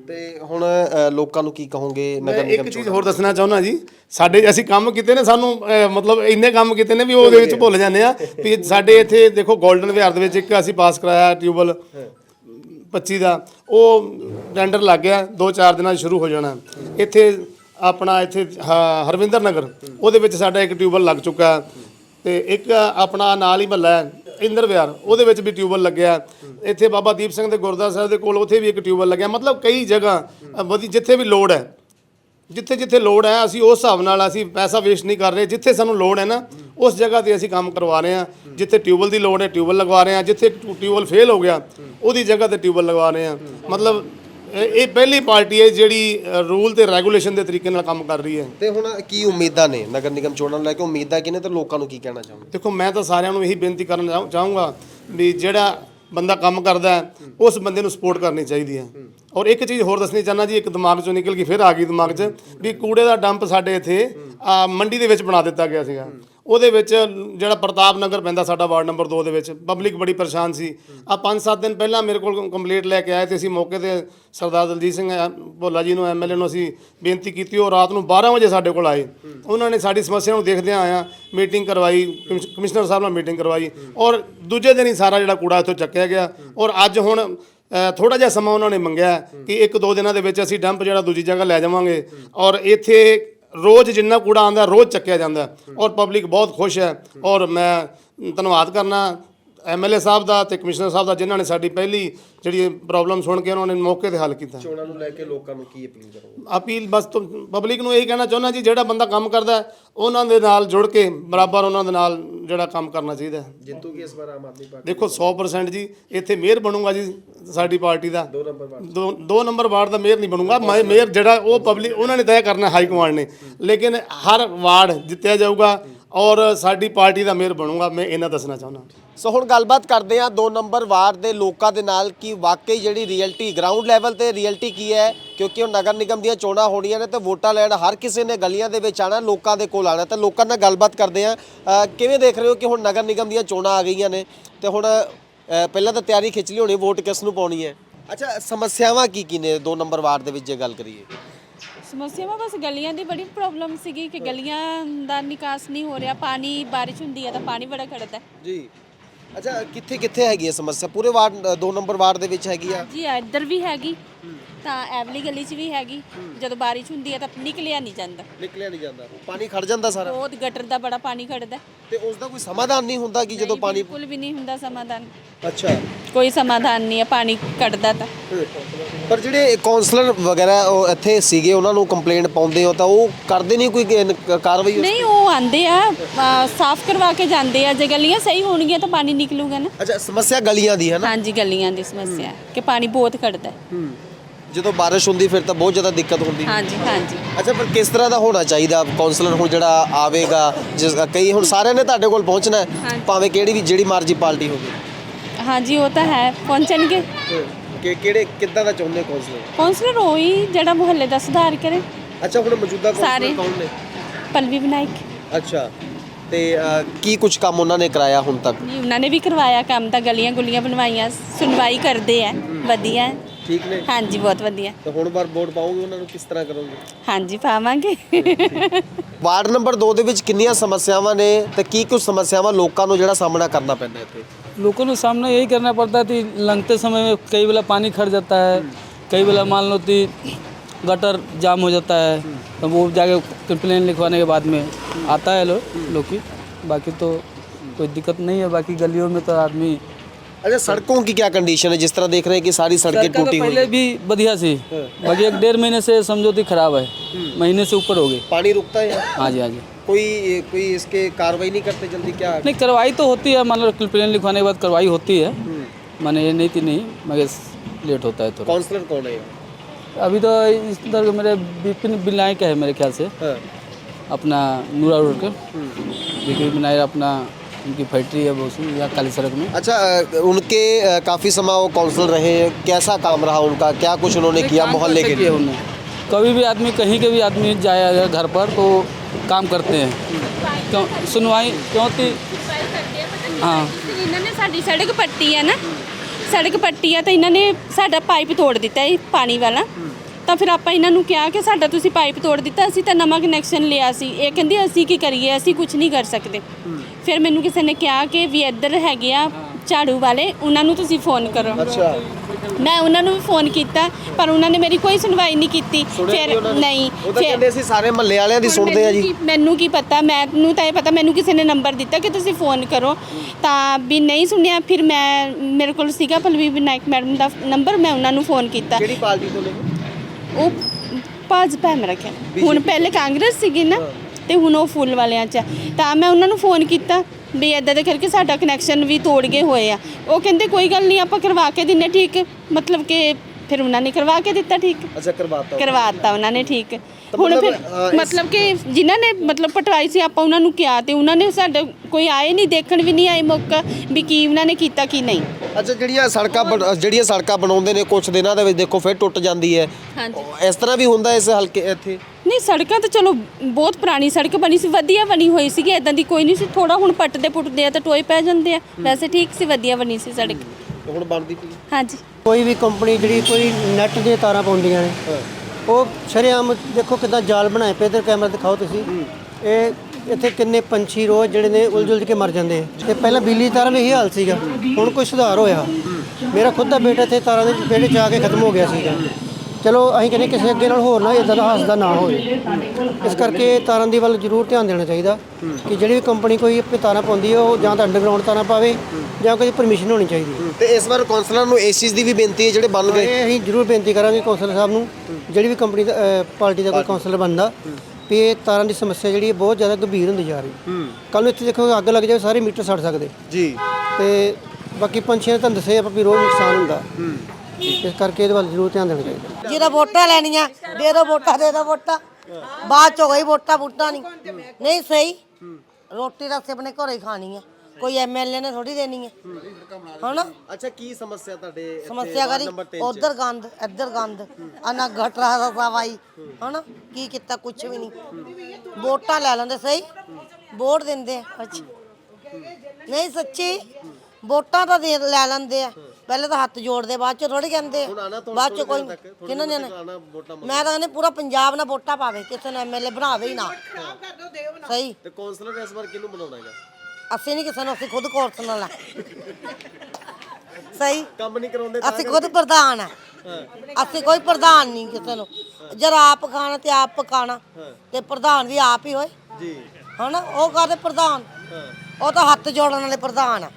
ਤੇ ਹੁਣ ਲੋਕਾਂ ਨੂੰ ਕੀ ਕਹੋਗੇ ਮੈਂ ਨਗਰ ਨਿਗਮ ਇੱਕ ਚੀਜ਼ ਹੋਰ ਦੱਸਣਾ ਚਾਹੁੰਦਾ ਜੀ ਸਾਡੇ ਅਸੀਂ ਕੰਮ ਕੀਤੇ ਨੇ ਸਾਨੂੰ ਮਤਲਬ ਇੰਨੇ ਕੰਮ ਕੀਤੇ ਨੇ ਵੀ ਉਹਦੇ ਵਿੱਚ ਭੁੱਲ ਜਾਂਦੇ ਆ ਵੀ ਸਾਡੇ ਇੱਥੇ ਦੇਖੋ 골ਡਨ ਵਿਹਾਰ ਦੇ ਵਿੱਚ ਇੱਕ ਅਸੀਂ ਪਾਸ ਕਰਾਇਆ ਟਿਊਬਲ 25 ਦਾ, ਉਹ ਟੈਂਡਰ ਲੱਗ ਗਿਆ 2-4 ਦਿਨਾਂ 'ਚ ਸ਼ੁਰੂ ਹੋ ਜਾਣਾ। ਇੱਥੇ ਆਪਣਾ ਇੱਥੇ, ਹ- ਹਰਵਿੰਦਰ ਨਗਰ, ਉਹਦੇ ਵਿੱਚ ਸਾਡਾ ਇੱਕ ਟਿਊਬਲ ਲੱਗ ਚੁੱਕਾ। ਹੈ ਤੇ ਇੱਕ ਆਪਣਾ ਨਾਲ ਹੀ ਮਹੱਲਾ ਹੈ, ਇੰਦਰ ਵਿਹਾਰ, ਉਹਦੇ ਵਿੱਚ ਵੀ ਟਿਊਬਲ ਲੱਗਿਆ। ਇੱਥੇ ਬਾਬਾ ਦੀਪ ਸਿੰਘ ਦੇ ਗੁਰਦੁਆਰਾ ਸਾਹਿਬ ਦੇ ਕੋਲ ਉੱਥੇ ਵੀ ਇੱਕ ਟਿਊਬਲ ਲੱਗਿਆ। ਮਤਲਬ ਕਈ ਜਗ੍ਹਾ ਵਧੀ, ਜਿੱਥੇ ਵੀ ਲੋੜ ਹੈ ਜਿੱਥੇ ਜਿੱਥੇ ਲੋੜ ਹੈ ਅਸੀਂ ਉਸ ਹਿਸਾਬ ਨਾਲ ਅਸੀਂ ਪੈਸਾ ਵੇਸਟ ਨਹੀਂ ਕਰ ਰਹੇ। ਜਿੱਥੇ ਸਾਨੂੰ ਲੋੜ ਹੈ ਨਾ ਉਸ ਜਗ੍ਹਾ ਤੇ ਅਸੀਂ ਕੰਮ ਕਰਵਾ ਰਹੇ ਹਾਂ। ਜਿੱਥੇ ਟਿਊਬਲ ਦੀ ਲੋੜ ਹੈ ਟਿਊਬਲ ਲਗਵਾ ਰਹੇ ਹਾਂ। ਜਿੱਥੇ ਟਿਊ- ਟਿਊਬਲ ਫੇਲ ਹੋ ਗਿਆ ਉਹਦੀ ਜਗ੍ਹਾ ਤੇ ਟਿਊਬਲ ਲਗਵਾ ਰਹੇ ਹਾਂ। ਮਤਲਬ ਇਹ ਪਹਿਲੀ ਪਾਰਟੀ ਹੈ ਜਿਹੜੀ ਰੂਲ ਤੇ ਰੈਗੂਲੇਸ਼ਨ ਦੇ ਤਰੀਕੇ ਨਾਲ ਕੰਮ ਕਰ ਰਹੀ ਹੈ। ਤੇ ਹੁਣ ਕੀ ਉਮੀਦਾਂ ਨੇ ਨਗਰ ਨਿਗਮ ਚੋਣਾਂ ਨੂੰ ਲੈ ਕੇ? ਉਮੀਦਾਂ ਕੀ ਨੇ ਤੇ ਲੋਕਾਂ ਨੂੰ ਕੀ ਕਹਿਣਾ ਚਾਹੁੰਦੇ ਦੇਖੋ ਮੈਂ ਤਾਂ ਸਾਰਿਆਂ ਨੂੰ ਇਹੀ ਬੇਨਤੀ ਕਰਨ ਚਾਹੂੰ- ਚਾਹੂੰਗਾ ਵੀ ਜਿਹੜਾ ਬੰਦਾ ਕੰਮ ਕਰਦਾ ਉਸ ਬੰਦੇ ਨੂੰ ਸਪੋਰਟ ਕਰਨੀ ਚਾਹੀਦੀ ਹੈ। ਔਰ ਇੱਕ ਚੀਜ਼ ਹੋਰ ਦੱਸਣੀ ਚਾਹਨਾ ਜੀ, ਇੱਕ ਦਿਮਾਗ ਚੋਂ ਨਿਕਲ ਗਈ, ਫਿਰ ਆ ਗਈ ਦਿਮਾਗ 'ਚ, ਵੀ ਕੂੜੇ ਦਾ ਡੰਪ ਸਾਡੇ ਇੱਥੇ ਮੰਡੀ ਦੇ ਵਿੱਚ ਬਣਾ ਦਿੱਤਾ ਗਿਆ ਸੀਗਾ। ਉਹਦੇ ਵਿੱਚ ਜਿਹੜਾ ਪ੍ਰਤਾਪ ਨਗਰ ਪੈਂਦਾ ਸਾਡਾ ਵਾਰਡ ਨੰਬਰ 2 ਦੇ ਵਿੱਚ, ਪਬਲਿਕ ਬੜੀ ਪਰੇਸ਼ਾਨ ਸੀ। ਆ 5-7 ਦਿਨ ਪਹਿਲਾਂ ਮੇਰੇ ਕੋਲ ਕੰਪਲੀਟ ਲੈ ਕੇ ਆਏ ਤੇ ਅਸੀਂ ਮੌਕੇ ਤੇ ਸਰਦਾਰ ਦਲਜੀਤ ਸਿੰਘ ਐ- ਭੋਲਾ ਜੀ ਨੂੰ ਐਮਐਲਏ ਨੂੰ ਅਸੀਂ ਬੇਨਤੀ ਕੀਤੀ, ਉਹ ਰਾਤ ਨੂੰ 12 ਵਜੇ ਸਾਡੇ ਕੋਲ ਆਏ। ਉਹਨਾਂ ਨੇ ਸਾਡੀ ਸਮੱਸਿਆ ਨੂੰ ਦੇਖਦਿਆਂ ਆਇਆ ਮੀਟਿੰਗ ਕਰਵਾਈ, ਕਮਿਸ਼- ਕਮਿਸ਼ਨਰ ਸਾਹਿਬ ਨਾਲ ਮੀਟਿੰਗ ਕਰਵਾਈ। ਔਰ ਦੂਜੇ ਦਿਨ ਹੀ ਸਾਰਾ ਜਿਹੜਾ ਕੂੜਾ ਇੱਥੋਂ ਚੱਕਿਆ ਗਿਆ। ਔਰ ਅੱਜ ਹੁਣ ਥੋੜਾ ਜਿਹਾ ਸਮਾਂ ਉਹਨਾਂ ਨੇ ਮੰਗਿਆ ਕਿ ਇੱਕ ਦੋ ਦਿਨਾਂ ਦੇ ਵਿੱਚ ਅਸੀਂ ਡੰਪ ਜਿਹੜਾ ਦੂਜੀ ਜਗ੍ਹਾ ਲੈ ਜਾਵਾਂਗੇ। ਔਰ ਇੱਥੇ ਰੋਜ਼ ਜਿੰਨਾ ਕੂੜਾ ਆਉਂਦਾ ਰੋਜ਼ ਚੱਕਿਆ ਜਾਂਦਾ। ਔਰ ਪਬਲਿਕ ਬਹੁਤ ਖੁਸ਼ ਹੈ। ਔਰ ਮੈਂ ਧੰਨਵਾਦ ਕਰਨਾ ਐਮਐਲਏ ਸਾਹਿਬ ਦਾ ਤੇ ਕਮਿਸ਼ਨਰ ਸਾਹਿਬ ਦਾ ਜਿਨ੍ਹਾਂ ਨੇ ਸਾਡੀ ਪਹਿਲੀ ਜਿਹੜੀ ਪ੍ਰੋਬਲਮ ਸੁਣ ਕੇ ਉਹਨਾਂ ਨੇ ਮੌਕੇ ਤੇ ਹੱਲ ਕੀਤਾ। ਚੋਣਾਂ ਨੂੰ ਲੈ ਕੇ ਲੋਕਾਂ ਨੂੰ ਕੀ ਅਪੀਲ ਕਰੋਗੇ? ਅਪੀਲ ਬਸ ਪਬਲਿਕ ਨੂੰ ਇਹੀ ਕਹਿਣਾ ਚਾਹੁੰਦਾ ਜੀ ਜਿਹੜਾ ਬੰਦਾ ਕੰਮ ਕਰਦਾ ਉਹਨਾਂ ਦੇ ਨਾਲ ਜੁੜ ਕੇ ਬਰਾਬਰ ਉਹਨਾਂ ਦੇ ਨਾਲ ਜਿਹੜਾ ਕੰਮ ਕਰਨਾ ਚਾਹੀਦਾ। ਜਿੱਤੂਗੀ ਇਸ ਵਾਰ ਆਮ ਆਦਮੀ ਪਾਰਟੀ? ਦੇਖੋ 100% ਜੀ ਇੱਥੇ ਮੇਅਰ ਬਣੂਗਾ ਜੀ। ਸਾਡੀ ਪਾਰਟੀ ਦਾ। ਦੋ ਨੰਬਰ ਵਾਰਡ। ਦੋ ਦੋ ਨੰਬਰ ਵਾਰਡ ਦਾ ਮੇਅਰ ਨਹੀਂ ਬਣੂਗਾ। ਮੈਂ ਮੇਅਰ ਜਿਹੜਾ ਉਹ ਪਬਲਿਕ ਉਹਨਾਂ ਨੇ ਤੈਅ ਕਰਨਾ ਹਾਈ ਕਮਾਂਡ ਨੇ। ਲੇਕਿਨ ਹਰ ਵਾਰਡ ਜਿੱਤਿਆ ਜਾਊਗਾ ਔਰ ਸਾਡੀ ਪਾਰਟੀ ਦਾ ਮੇਅਰ ਬਣੂਗਾ ਮੈਂ ਇਹਨਾਂ ਦੱਸਣਾ ਚਾਹੁੰਦਾ। ਸੋ ਹੁਣ ਗੱਲਬਾਤ ਕਰਦੇ ਹਾਂ ਦੋ ਨੰਬਰ ਵਾਰਡ ਦੇ ਲੋਕਾਂ ਦੇ ਨਾਲ ਕਿ ਵਾਕਈ ਜਿਹੜੀ ਰੀਅਲਟੀ ਗਰਾਊਂਡ ਲੈਵਲ ਤੇ ਰੀਅਲਟੀ ਕੀ ਹੈ ਕਿਉਂਕਿ ਉਹ ਨਗਰ ਨਿਗਮ ਦੀਆਂ ਚੋਣਾਂ ਹੋਣੀਆਂ ਨੇ ਤੇ ਵੋਟਾਂ ਲੈਣ ਹਰ ਕਿਸੇ ਨੇ ਗਲੀਆਂ ਦੇ ਵਿੱਚ ਆਣਾ ਲੋਕਾਂ ਦੇ ਕੋਲ ਆਣਾ। ਤੇ ਲੋਕਾਂ ਨਾਲ ਗੱਲਬਾਤ ਕਰਦੇ ਹਾਂ। ਕਿਵੇਂ ਦੇਖ ਰਹੇ ਹੋ ਕਿ ਹੁਣ ਨਗਰ ਨਿਗਮ ਦੀਆਂ ਚੋਣਾਂ ਆ ਗਈਆਂ ਨੇ ਤੇ ਹੁਣ ਅ, ਪਹਿਲਾਂ ਤਾਂ ਤਿਆਰੀ ਖਿੱਚ ਲਈ ਹੋਣੀ ਵੋਟ ਕਿਸ ਨੂੰ ਪਾਉਣੀ ਹੈ? ਅੱਛਾ ਸਮੱਸਿਆਵਾਂ ਕੀ ਕੀ ਨੇ ਦੋ ਨੰਬਰ ਵਾਰਡ ਦੇ ਵਿੱਚ ਜੇ ਗੱਲ ਕਰੀਏ? ਸਮੱਸਿਆਵਾਂ ਬਸ ਗਲੀਆਂ ਦੀ ਬੜੀ ਪ੍ਰੋਬਲਮ ਸੀਗੀ ਕਿ ਗਲੀਆਂ ਦਾ ਨਿਕਾਸ ਨਹੀਂ ਹੋ ਰਿਹਾ ਪਾਣੀ ਬਾਰਿਸ਼ ਹੁੰਦੀ ਹੈ ਤਾਂ ਪਾਣੀ ਬੜਾ ਖੜਦਾ ਹੈ। ਜੀ। ਅੱਛਾ ਕਿੱਥੇ ਕਿੱਥੇ ਹੈਗੀ ਹੈ ਸਮੱਸਿਆ? ਪੂਰੇ ਵਾਰਡ ਦੋ ਨੰਬਰ ਵਾਰਡ ਦੇ ਵਿੱਚ ਹੈਗੀ ਆ? ਜੀ ਇੱਧਰ ਵੀ ਹੈਗੀ। ਤਾਂ ਐਵਲੀ ਗਲੀ 'ਚ ਵੀ ਹੈਗੀ। ਜਦੋਂ ਬਾਰਿਸ਼ ਹੁੰਦੀ ਹੈ ਤਾਂ ਨਿਕਲਿਆ ਨਹੀਂ ਜਾਂਦਾ। ਨਿਕਲਿਆ ਨਹੀਂ ਜਾਂਦਾ। ਪਾਣੀ ਖੜ ਜਾਂਦਾ ਸਾਰਾ। ਬਹੁਤ ਗਟਰ ਦਾ ਬੜਾ ਪਾਣੀ ਖੜਦਾ। ਤੇ ਉਸ ਦਾ ਕੋਈ ਸਮਾਧਾਨ ਨਹੀਂ ਹੁੰਦਾ ਕਿ ਜਦੋਂ ਪਾਣੀ ਬਿਲਕੁਲ ਵੀ ਨਹੀਂ ਹੁੰਦਾ ਸਮਾਧਾਨ। ਅੱਛਾ। ਕੋਈ ਸਮਾਧਾਨ ਨਹੀਂ ਹੈ ਪਾਣੀ ਕੱਢਦਾ ਤਾਂ। ਪਰ ਜਿਹੜੇ ਕਾਉਂਸਲਰ ਵਗੈਰਾ ਉਹ ਇੱਥੇ ਸੀਗੇ ਉਹਨਾਂ ਨੂੰ ਕੰਪਲੇਂਟ ਪਾਉਂਦੇ ਹੋ ਤਾਂ ਉਹ ਕਰਦੇ ਨਹੀਂ ਕੋਈ ਕ- ਕਾਰਵਾਈ ਨਹੀਂ ਉਹ ਆਂਦੇ ਆ ਅ, ਸਾਫ਼ ਕਰਵਾ ਕੇ ਜਾਂਦੇ ਆ। ਜੇ ਗਲੀਆਂ ਸਹੀ ਹੋਣਗੀਆਂ ਤਾਂ ਪਾਣੀ ਨਿਕਲੂਗਾ ਨਾ। ਅੱਛਾ ਸਮੱਸਿਆ ਗਲੀਆਂ ਦੀ ਹੈ ਨਾ? ਹਾਂਜੀ ਗਲੀਆਂ ਦੀ ਸਮੱਸਿਆ ਹੈ ਕਿ ਪਾਣੀ ਬਹੁਤ ਖੜਦਾ ਹੈ। ਜਦੋਂ ਬਾਰਿਸ਼ ਹੁੰਦੀ ਫਿਰ ਤਾਂ ਬਹੁਤ ਜ਼ਿਆਦਾ ਦਿੱਕਤ ਹੁੰਦੀ। ਹਾਂਜੀ ਹਾਂਜੀ। ਅੱਛਾ ਪਰ ਕਿਸ ਤਰ੍ਹਾਂ ਦਾ ਹੋਣਾ ਚਾਹੀਦਾ? ਕਾਉਂਸਲਰ ਹੁਣ ਜਿਹੜਾ ਆਵੇਗਾ ਜਿਸ ਕਈ ਹੁਣ ਸਾਰਿਆਂ ਨੇ ਤੁਹਾਡੇ ਕੋਲ ਪਹੁੰਚਣਾ ਹੈ ਹਾਂਜੀ। ਭਾਵੇਂ ਕਿਹੜੀ ਵੀ ਜਿਹੜੀ ਮਰਜ਼ੀ ਪਾਰਟੀ ਹੋਵੇ। ਹਾਂਜੀ ਉਹ ਤਾਂ ਹੈ। ਪਹੁੰਚਣਗੇ। ਕਿ ਕਿਹੜੇ ਕਿੱਦਾਂ ਦਾ ਚਾਹੁੰਦੇ ਕਾਉਂਸਲਰ ਕਾਉਂਸਲਰ ਉਹੀ ਜਿਹੜਾ ਮੁਹੱਲੇ ਦਾ ਸੁਧਾਰ ਕਰੇ। ਅੱਛਾ ਹੁਣ ਮੌਜੂਦਾ ਸਾਰੇ। ਕਾਉਂਸਲਰ ਕੌਣ ਨੇ? ਪਲਵੀ ਵਿਨਾਇਕ। ਅੱਛਾ। ਤੇ ਅ, ਕੀ ਕੁਝ ਕੰਮ ਉਹਨਾਂ ਨੇ ਕਰਾਇਆ ਹੁਣ ਤੱਕ? ਜੀ ਉਹਨਾਂ ਨੇ ਵੀ ਕਰਵਾਇਆ ਕੰਮ ਤਾਂ ਗਲੀਆਂ ਗੁਲੀਆਂ ਬਣਵਾਈਆਂ ਸੁਣਵਾਈ ਕਰਦੇ ਆ। ਵਧੀਆ। ਹੈ। ਠੀਕ ਨੇ ਹਾਂਜੀ ਬਹੁਤ ਵਧੀਆ ਤੇ ਹੁਣ ਵਾਰ ਵੋਟ ਪਾਓਗੇ ਉਹਨਾਂ ਨੂੰ ਕਿਸ ਤਰ੍ਹਾਂ ਕਰੋਗੇ ਹਾਂਜੀ ਪਾਵਾਂਗੇ ਵਾਰਡ ਨੰਬਰ 2 ਦੇ ਵਿੱਚ ਕਿੰਨੀਆਂ ਸਮੱਸਿਆਵਾਂ ਨੇ ਤੇ ਕੀ ਕੁਝ ਸਮੱਸਿਆਵਾਂ ਲੋਕਾਂ ਨੂੰ ਜਿਹੜਾ ਸਾਹਮਣਾ ਕਰਨਾ ਪੈਂਦਾ ਇੱਥੇ लोगों को सामना यही करना पड़ता है कि लंघते समय में कई बेला पानी खड़ जाता है कई बेला मान लो कि गटर जाम हो जाता है तो वो जाके कंप्लेन लिखवाने के बाद में आता है लोग लोग की बाकी तो कोई दिक्कत नहीं है बाकी गलियों में तो आदमी अच्छा सड़कों की क्या कंडीशन है? जिस तरह देख रहे हैं कि सारी सड़कें तो टूटी हुई पहले भी बढ़िया सी। बाकी एक डेढ़ महीने से समझो कि खराब है। महीने से ऊपर हो गई। पानी रुकता है हाँ जी हाँ जी। कोई कोई इसके कार्रवाई नहीं करते जल्दी क्या? नहीं कार्रवाई तो होती है। मान लो कंप्लेन लिखवाने के बाद कार्रवाई होती है। माने ये नहीं थी नहीं मगर लेट होता है थोड़ा। काउंसलर कौन है अभी तो इस तरह के मेरे विपिन बिनायक है मेरे ख्याल से। हाँ। अपना नूरा रोड के। विपिन बिनायक अपना उनकी फैक्ट्री है वो उसी यहाँ काली सड़क में अच्छा अ, उनके अ, काफी समय वो काउंसलर रहे हैं कैसा काम रहा उनका क्या कुछ उन्होंने किया काम मोहल्ले कैसे के किए लिए उन्होंने कभी भी आदमी कहीं के भी आदमी जाए अगर घर पर तो काम करते हैं क्यों सुनवाई क्योंकि हाँ ਇਹਨਾਂ ਨੇ ਸਾਡੀ ਸੜਕ ਪੱਟੀ ਹੈ ਨਾ ਸੜਕ ਪੱਟੀ ਆ ਤਾਂ ਇਹਨਾਂ ਨੇ ਸਾਡਾ ਪਾਈਪ ਤੋੜ ਦਿੱਤਾ ਇਹ ਪਾਣੀ ਵਾਲਾ ਤਾਂ ਫਿਰ ਆਪਾਂ ਇਹਨਾਂ ਨੂੰ ਕਿਹਾ ਕਿ ਸਾਡਾ ਤੁਸੀਂ ਪਾਈਪ ਤੋੜ ਦਿੱਤਾ ਅਸੀਂ ਤਾਂ ਨਵਾਂ ਕਨੈਕਸ਼ਨ ਲਿਆ ਸੀ ਇਹ ਕਹਿੰਦੇ ਅਸੀਂ ਕੀ ਕਰੀਏ ਅਸੀਂ ਕੁਝ ਨਹੀਂ ਕਰ ਸਕਦੇ ਫਿਰ ਮੈਨੂੰ ਕਿਸੇ ਨੇ ਕਿਹਾ ਕਿ ਵੀ ਇੱਧਰ ਹੈਗੇ ਆ ਝਾੜੂ ਵਾਲੇ ਉਹਨਾਂ ਨੂੰ ਤੁਸੀਂ ਫੋਨ ਕਰੋ। ਅੱਛਾ। ਮੈਂ ਉਹਨਾਂ ਨੂੰ ਵੀ ਫੋਨ ਕੀਤਾ ਪਰ ਉਹਨਾਂ ਨੇ ਮੇਰੀ ਕੋਈ ਸੁਣਵਾਈ ਨਹੀਂ ਕੀਤੀ। ਫਿਰ ਨਹੀਂ ਉਹ ਤਾਂ ਕਹਿੰਦੇ ਅਸੀਂ ਸਾਰੇ ਮਹੱਲੇ ਵਾਲਿਆਂ ਦੀ ਸੁਣਦੇ ਆ ਜੀ। ਮੈਨੂੰ ਕੀ- ਪਤਾ? ਮੈਨੂੰ ਤਾਂ ਇਹ ਪਤਾ ਮੈਨੂੰ ਕਿਸੇ ਨੇ ਨੰਬਰ ਦਿੱਤਾ ਕਿ ਤੁਸੀਂ ਫੋਨ ਕਰੋ। ਤਾਂ ਵੀ ਨਹੀਂ ਸੁਣਿਆ ਫਿਰ ਮੈਂ ਮੇਰੇ ਕੋਲ ਸੀਗਾ ਪਲਵੀ ਵਿਨਾਇਕ ਮੈਡਮ ਦਾ ਨੰਬਰ ਮੈਂ ਉਹਨਾਂ ਨੂੰ ਫੋਨ ਕੀਤਾ। ਕਿਹੜੀ ਪਾਰਟੀ ਤੋਂ ਨੇ ਉਹ ਭਾਜਪਾ ਮੇਰਾ ਖਿਆਲ। ਹੁਣ ਪਹਿਲੇ ਕਾਂਗਰਸ ਸੀਗੀ ਨਾ। ਤੇ ਹੁਣ ਉਹ ਫੁੱਲ ਵਾਲਿਆਂ ਚ ਆ। ਤਾਂ ਮੈਂ ਉਹਨਾਂ ਨੂੰ ਫੋਨ ਕੀਤਾ ਵੀ ਇਦਾਂ ਦੇ ਕਰਕੇ ਸਾਡਾ ਕਨੈਕਸ਼ਨ ਵੀ ਤੋੜ ਗਏ ਹੋਏ ਆ। ਉਹ ਕਹਿੰਦੇ ਕੋਈ ਗੱਲ ਨਹੀਂ ਆਪਾਂ ਕਰਵਾ ਕੇ ਦਿੰਨੇ ਠੀਕ? ਮਤਲਬ ਕਿ ਫਿਰ ਉਹਨਾਂ ਨੇ ਕਰਵਾ ਕੇ ਦਿੱਤਾ ਠੀਕ? ਅੱਛਾ ਕਰਵਾਤਾ ਕਰਵਾਤਾ ਉਹਨਾਂ ਨੇ ਠੀਕ। ਹੁਣ ਫਿਰ ਮਤਲਬ ਕਿ ਜਿਨ੍ਹਾਂ ਨੇ ਮਤਲਬ ਪਟਵਾਈ ਸੀ ਆਪਾਂ ਉਹਨਾਂ ਨੂੰ ਕਿਹਾ ਤੇ ਉਹਨਾਂ ਨੇ ਸਾਡੇ ਕੋਈ ਆਏ ਨਹੀਂ ਦੇਖਣ ਵੀ ਨਹੀਂ ਆਏ ਮੌਕਾ ਵੀ ਕੀ ਉਹਨਾਂ ਨੇ ਕੀਤਾ ਕੀ ਨਹੀਂ। ਅੱਛਾ ਜਿਹੜੀਆਂ ਸੜਕਾਂ ਬਣ- ਜਿਹੜੀਆਂ ਸੜਕਾਂ ਬਣਾਉਂਦੇ ਨੇ ਕੁਝ ਦਿਨਾਂ ਦੇ ਵਿੱਚ ਦੇਖੋ ਫਿਰ ਟੁੱਟ ਜਾਂਦੀ ਹੈ। ਹਾਂਜੀ। ਇਸ ਤਰ੍ਹਾਂ ਵੀ ਹੁੰਦਾ ਇਸ ਹਲਕੇ ਇੱਥੇ? ਨਹੀਂ ਸੜਕਾਂ ਤਾਂ ਚਲੋ ਬਹੁਤ ਪੁਰਾਣੀ ਸੜਕ ਬਣੀ ਸੀ ਵਧੀਆ ਬਣੀ ਹੋਈ ਸੀਗੀ ਇਦਾਂ ਦੀ ਕੋਈ ਨਹੀਂ ਸੀ ਥੋੜਾ ਹੁਣ ਪੱਟਦੇ ਪੁੱਟਦੇ ਆ ਤਾਂ ਟੋਏ ਪੈ ਜਾਂਦੇ ਆ ਵੈਸੇ ਠੀਕ ਸੀ ਵਧੀਆ ਬਣੀ ਸੀ ਸੜਕ। ਹੁਣ ਬਣਦੀ ਪਈ ਹਾਂਜੀ। ਕੋਈ ਵੀ ਕੰਪਨੀ ਜਿਹੜੀ ਕੋਈ ਨੈਟ ਦੀਆਂ ਤਾਰਾਂ ਪਾਉਂਦੀਆਂ ਨੇ ਉਹ ਸ਼ਰੇਆਮ ਦੇਖੋ ਕਿਦਾਂ ਜਾਲ ਬਣਾਏ ਪਏ ਤੇ ਕੈਮਰਾ ਦਿਖਾਓ ਤੁਸੀਂ। ਇਹ ਇੱਥੇ ਕਿੰਨੇ ਪੰਛੀ ਰੋਜ਼ ਜਿਹੜੇ ਨੇ ਉਲਝ ਉਲਝ ਕੇ ਮਰ ਜਾਂਦੇ ਆ। ਤੇ ਪਹਿਲਾਂ ਬਿਜਲੀ ਤਾਰਾਂ ਵੀ ਇਹੀ ਹਾਲ ਸੀਗਾ ਹੁਣ ਕੋਈ ਸੁਧਾਰ ਹੋਇਆ। ਮੇਰਾ ਖੁਦ ਦਾ ਬੇਟਾ ਇੱਥੇ ਤਾਰਾਂ ਦੇ ਪੇੜੇ ਚ ਆ ਕੇ ਖਤਮ ਹੋ ਗਿਆ ਸੀਗਾ। ਚਲੋ ਅਸੀਂ ਕਹਿੰਦੇ ਕਿਸੇ ਅੱਗੇ ਨਾਲ ਹੋਰ ਨਾ ਇਦਾਂ ਦਾ ਹਾਸਦਾ ਨਾ ਹੋਵੇ ਇਸ ਕਰਕੇ ਤਾਰਾਂ ਦੀ ਵੱਲ ਜ਼ਰੂਰ ਧਿਆਨ ਦੇਣਾ ਚਾਹੀਦਾ ਕਿ ਜਿਹੜੀ ਵੀ ਕੰਪਨੀ ਕੋਈ ਤਾਰਾਂ ਪਾਉਂਦੀ ਹੈ ਉਹ ਜਾਂ ਤਾਂ ਅੰਡਰਗਰਾਉਂਡ ਤਾਰਾਂ ਪਾਵੇ ਜਾਂ ਕੋਈ ਪਰਮਿਸ਼ਨ ਹੋਣੀ ਚਾਹੀਦੀ ਹੈ। ਤੇ ਇਸ ਵਾਰ ਕੌਂਸਲਰ ਨੂੰ ਇਸ ਚੀਜ਼ ਦੀ ਵੀ ਬੇਨਤੀ ਹੈ ਜਿਹੜੇ ਬਣ ਗਏ? ਇਹ ਅਸੀਂ ਜ਼ਰੂਰ ਬੇਨਤੀ ਕਰਾਂਗੇ ਕੌਂਸਲਰ ਸਾਹਿਬ ਨੂੰ। ਜਿਹੜੀ ਵੀ ਕੰਪਨੀ ਦਾ ਅਹ, ਪਾਰਟੀ ਦਾ ਕੋਈ ਕੌਂਸਲਰ ਬਣਦਾ ਵੀ ਇਹ ਤਾਰਾਂ ਦੀ ਸਮੱਸਿਆ ਜਿਹੜੀ ਹੈ ਬਹੁਤ ਜ਼ਿਆਦਾ ਗੰਭੀਰ ਹੁੰਦੀ ਜਾ ਰਹੀ ਕੱਲ ਨੂੰ ਇੱਥੇ ਦੇਖੋ ਅੱਗ ਲੱਗ ਜਾਵੇ ਸਾਰੇ ਮੀਟਰ ਸੜ ਸਕਦੇ। ਜੀ। ਤੇ ਬਾਕੀ ਪੰਛੀਆਂ ਦਾ ਤੁਹਾਨੂੰ ਦੱਸਿਆ ਆਪਾਂ ਵੀ ਰੋਜ਼ ਨੁਕਸਾਨ ਹੁੰਦਾ। ਇਸ ਕਰਕੇ ਇਹਦੇ ਵੱਲ ਜ਼ਰੂਰ ਧਿਆਨ ਦੇਣਾ ਚਾਹੀਦਾ। ਜਦੋਂ ਵੋਟਾਂ ਲੈਣੀਆਂ ਦੇ ਦੋ ਵੋਟਾਂ ਦੇ ਦੋ ਵੋਟਾਂ। ਬਾਅਦ ਚ ਗਈ ਵੋਟਾਂ ਵੋਟਾਂ ਨਹੀਂ। ਨਹੀਂ ਸਹੀ। ਰੋਟੀ ਤਾਂ ਅਸੀਂ ਆਪਣੇ ਘਰੇ ਹੀ ਖਾਣੀ ਹੈ ਕੋਈ ਐਮਐਲਏ ਨੇ ਥੋੜੀ ਦੇਣੀ ਹੈ। ਹਨਾ? ਅੱਛਾ ਕੀ ਸਮੱਸਿਆ ਤੁਹਾਡੇ ਇੱਥੇ? ਸਮੱਸਿਆ ਵਾਰਡ ਕਰੀ ਨੰਬਰ? ਉਧਰ ਗੰਦ ਇੱਧਰ ਗੰਦ। ਅਨਾ ਘਟਰਾ ਦਾ ਸਵਾਈ ਹਨਾ? ਕੀ ਕੀਤਾ ਕੁਝ ਵੀ ਨਹੀਂ। ਵੋਟਾਂ ਲੈ ਲੈਂਦੇ ਸਹੀ? ਵੋਟ ਦਿੰਦੇ ਆ। ਅੱਛਾ। ਨਹੀਂ ਸੱਚੀ? ਵੋਟਾਂ ਤਾਂ ਦੇ ਲੈ ਲੈਂਦੇ ਆ। ਪਹਿਲੇ ਤਾਂ ਹੱਥ ਜੋੜਦੇ ਬਾਅਦ ਚ ਥੋੜੀ ਕਹਿੰਦੇ ਆ। ਬਾਅਦ ਚ ਕੋਈ ਕਿਹਨਾਂ ਨੇ ਮੈਂ ਤਾਂ ਕਹਿੰਦੀ ਪੂਰਾ ਪੰਜਾਬ ਨਾਲ ਵੋਟਾਂ ਪਾਵੇ ਕਿਸੇ ਨੂੰ ਐਮਐਲਏ ਬਣਾਵੇ ਹੀ ਨਾ। ਸਹੀ। ਤੇ ਕੌਂਸਲਰ ਇਸ ਵਾਰ ਕਿਹਨੂੰ ਬਣਾਉਣਾ ਹੈਗਾ? ਅਸੀਂ ਨਹੀਂ ਕਿਸੇ ਨੂੰ ਅਸੀਂ ਖੁਦ ਕੋਰਸ ਨਾਲ ਆ। ਸਹੀ? ਕੰਮ ਨਹੀਂ ਕਰਾਉਂਦੇ ਅਸੀਂ ਖੁਦ ਪ੍ਰਧਾਨ ਆ। ਅਸੀਂ ਕੋਈ ਪ੍ਰਧਾਨ ਨਹੀਂ ਕਿਸੇ ਨੂੰ। ਜਦ ਆਪ ਖਾਣਾ ਤੇ ਆਪ ਪਕਾਣਾ ਤੇ ਪ੍ਰਧਾਨ ਵੀ ਆਪ ਹੀ ਹੋਏ। ਜੀ। ਹਨਾ? ਉਹ ਕਾਹਦੇ ਪ੍ਰਧਾਨ? ਉਹ ਤਾਂ ਹੱਥ ਜੋੜਨ ਵਾਲੇ ਪ੍ਰਧਾਨ ਆ।